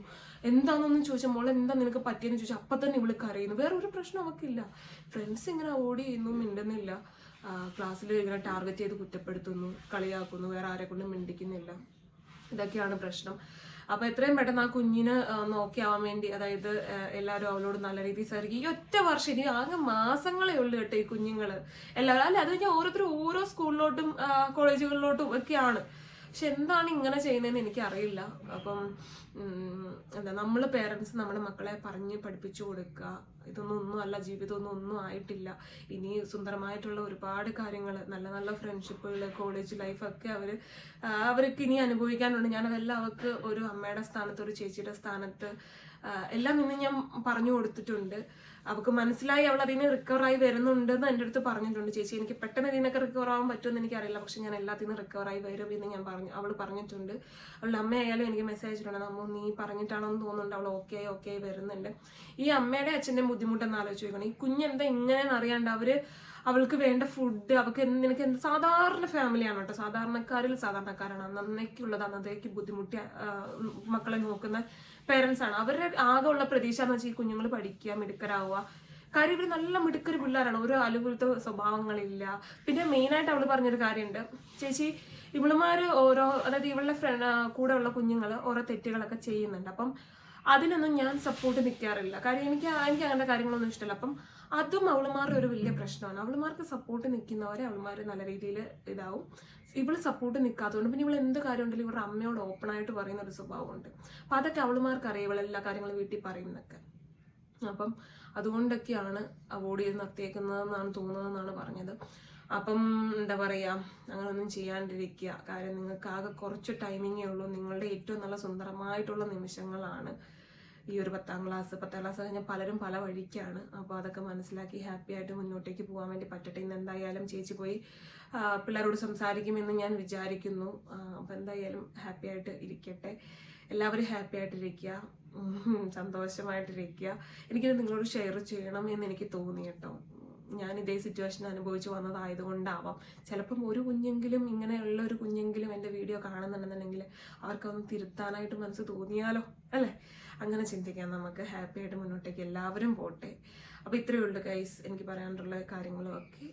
എന്താണെന്ന് ചോദിച്ചാൽ മോളെ എന്താ നിനക്ക് പറ്റിയെന്ന് ചോദിച്ചാൽ അപ്പം തന്നെ ഇവൾ കരയുന്നു. വേറെ ഒരു പ്രശ്നം അവൾക്കില്ല ഫ്രണ്ട്സ് ഇങ്ങനെ അവോയ്ഡ് ചെയ്യുന്നു മിണ്ടുന്നില്ല ക്ലാസ്സിൽ ഇങ്ങനെ ടാർഗറ്റ് ചെയ്ത് കുറ്റപ്പെടുത്തുന്നു കളിയാക്കുന്നു വേറെ ആരെ കൊണ്ടും മിണ്ടിക്കുന്നില്ല. ഇതൊക്കെയാണ് പ്രശ്നം. അപ്പൊ എത്രയും പെട്ടെന്ന് ആ കുഞ്ഞിന് നോക്കിയാവാൻ വേണ്ടി അതായത് എല്ലാവരും അവളോട് നല്ല രീതിയിൽ സഹകരിക്കും. ഈ ഒറ്റ വർഷം ഇനി ആകെ മാസങ്ങളേ ഉള്ളു കേട്ടോ ഈ കുഞ്ഞുങ്ങൾ. എല്ലാവരും അല്ല അത് കഴിഞ്ഞാൽ ഓരോരുത്തരും ഓരോ സ്കൂളിലോട്ടും കോളേജുകളിലോട്ടും ഒക്കെയാണ്. പക്ഷെ എന്താണ് ഇങ്ങനെ ചെയ്യുന്നതെന്ന് എനിക്കറിയില്ല. അപ്പം എന്താ നമ്മൾ പേരൻസ് നമ്മുടെ മക്കളെ പറഞ്ഞ് പഠിപ്പിച്ചു കൊടുക്കുക. ഇതൊന്നും ഒന്നും അല്ല ജീവിതമൊന്നും ഒന്നും ആയിട്ടില്ല. ഇനി സുന്ദരമായിട്ടുള്ള ഒരുപാട് കാര്യങ്ങൾ നല്ല നല്ല ഫ്രണ്ട്ഷിപ്പുകൾ കോളേജ് ലൈഫൊക്കെ അവർ അവർക്ക് ഇനി അനുഭവിക്കാനുണ്ട്. ഞാനതെല്ലാം അവർക്ക് ഒരു അമ്മയുടെ സ്ഥാനത്ത് ഒരു ചേച്ചിയുടെ സ്ഥാനത്ത് എല്ലാം ഇന്ന് ഞാൻ പറഞ്ഞു കൊടുത്തിട്ടുണ്ട്. അവൾക്ക് മനസ്സിലായി അവൾ അതിന് റിക്കവർ ആയി വരുന്നുണ്ടെന്ന് എന്റെ അടുത്ത് പറഞ്ഞിട്ടുണ്ട്. ചേച്ചി എനിക്ക് പെട്ടെന്ന് ഇതിനൊക്കെ റിക്കവർ ആവാൻ പറ്റുമെന്ന് എനിക്കറിയില്ല. പക്ഷെ ഞാൻ എല്ലാത്തിനും റിക്കവർ ആയി വരും എന്ന് ഞാൻ പറഞ്ഞു അവൾ പറഞ്ഞിട്ടുണ്ട്. അവളുടെ അമ്മയായാലും എനിക്ക് മെസ്സേജ് അയച്ചിട്ടുണ്ട് അമ്മ നീ പറഞ്ഞിട്ടാണോ എന്ന് തോന്നുന്നുണ്ട്. അവൾ ഓക്കെ ഓക്കെ വരുന്നുണ്ട്. ഈ അമ്മയുടെ അച്ഛന്റെ ബുദ്ധിമുട്ടെന്ന് ആലോചിച്ച് നോക്കണം. ഈ കുഞ്ഞെന്താ ഇങ്ങനെ അറിയാണ്ട് അവർ അവൾക്ക് വേണ്ട ഫുഡ് അവൾക്ക് നിനക്ക് എന്ത് സാധാരണ ഫാമിലിയാണ് കേട്ടോ. സാധാരണക്കാരിൽ സാധാരണക്കാരാണ്. നന്നേക്കുള്ളത് അന്നത്തേക്ക് ബുദ്ധിമുട്ടി ആ, മക്കളെ നോക്കുന്ന പേരൻസ് ആണ്. അവരുടെ ആകെ ഉള്ള പ്രതീക്ഷ എന്ന് വെച്ചാൽ ഈ കുഞ്ഞുങ്ങൾ പഠിക്കുക മിടുക്കരാവുക. കാര്യം ഇവർ നല്ല മിടുക്കൊരു പിള്ളേരാണ്. ഒരു അലുകുലത്തെ സ്വഭാവങ്ങളില്ല. പിന്നെ മെയിനായിട്ട് അവൾ പറഞ്ഞൊരു കാര്യമുണ്ട് ചേച്ചി ഇവളുമാര് ഓരോ അതായത് ഇവളുടെ ഫ്രണ്ട് കൂടെ ഉള്ള കുഞ്ഞുങ്ങൾ ഓരോ തെറ്റുകളൊക്കെ ചെയ്യുന്നുണ്ട്. അപ്പം അതിനൊന്നും ഞാൻ സപ്പോർട്ട് നിൽക്കാറില്ല കാര്യം എനിക്ക് എനിക്ക് അങ്ങനത്തെ കാര്യങ്ങളൊന്നും ഇഷ്ടമല്ല അപ്പം അതും അവളുമാരുടെ ഒരു വലിയ പ്രശ്നമാണ്. അവളുമാർക്ക് സപ്പോർട്ട് നിൽക്കുന്നവരെ അവളുമാർ നല്ല രീതിയിൽ ഇതാവും. ഇവൾ സപ്പോർട്ട് നിൽക്കാത്തതുകൊണ്ട് പിന്നെ ഇവൾ എന്ത് കാര്യം ഉണ്ടെങ്കിലും ഇവരുടെ അമ്മയോട് ഓപ്പൺ ആയിട്ട് പറയുന്ന ഒരു സ്വഭാവമുണ്ട്. അപ്പം അതൊക്കെ അവളുമാർക്ക് അറിയാം ഇവൾ എല്ലാ കാര്യങ്ങളും വീട്ടിൽ പറയുന്നതൊക്കെ. അപ്പം അതുകൊണ്ടൊക്കെയാണ് അവോയ്ഡ് ചെയ്ത് നിർത്തിയേക്കുന്നതെന്നാണ് തോന്നുന്നതെന്നാണ് പറഞ്ഞത്. അപ്പം എന്താ പറയുക അങ്ങനൊന്നും ചെയ്യാണ്ടിരിക്കുക. കാര്യം നിങ്ങൾക്ക് ആകെ കുറച്ച് ടൈമിങ്ങേ ഉള്ളൂ. നിങ്ങളുടെ ഏറ്റവും നല്ല സുന്ദരമായിട്ടുള്ള നിമിഷങ്ങളാണ്. ഈ ഒരു പത്താം ക്ലാസ് പത്താം ക്ലാസ് കഴിഞ്ഞാൽ പലരും പല വഴിക്കാണ്. അപ്പോൾ അതൊക്കെ മനസ്സിലാക്കി ഹാപ്പി ആയിട്ട് മുന്നോട്ടേക്ക് പോകാൻ വേണ്ടി പറ്റട്ടെ. ഇന്ന് എന്തായാലും ചേച്ചി പോയി പിള്ളേരോട് സംസാരിക്കുമെന്ന് ഞാൻ വിചാരിക്കുന്നു. അപ്പോൾ എന്തായാലും ഹാപ്പി ആയിട്ട് ഇരിക്കട്ടെ. എല്ലാവരും ഹാപ്പി ആയിട്ടിരിക്കുക. സന്തോഷമായിട്ടിരിക്കുക. എനിക്കിത് നിങ്ങളോട് ഷെയർ ചെയ്യണം എന്ന് എനിക്ക് തോന്നി കേട്ടോ. ഞാൻ ഇതേ സിറ്റുവേഷൻ അനുഭവിച്ചു വന്നതായതുകൊണ്ടാവാം. ചിലപ്പം ഒരു കുഞ്ഞെങ്കിലും ഇങ്ങനെയുള്ള ഒരു കുഞ്ഞെങ്കിലും എന്റെ വീഡിയോ കാണുന്നുണ്ടെന്നുണ്ടെങ്കിൽ അവർക്കൊന്ന് തിരുത്താനായിട്ട് മനസ്സ് തോന്നിയാലോ? അല്ലേ? അങ്ങനെ ചിന്തിക്കാം. നമുക്ക് ഹാപ്പി ആയിട്ട് മുന്നോട്ടേക്ക് എല്ലാവരും പോട്ടെ. അപ്പോൾ ഇത്രയേ ഉള്ളൂ ഗൈസ് എനിക്ക് പറയാനുള്ള കാര്യങ്ങളും ഒക്കെ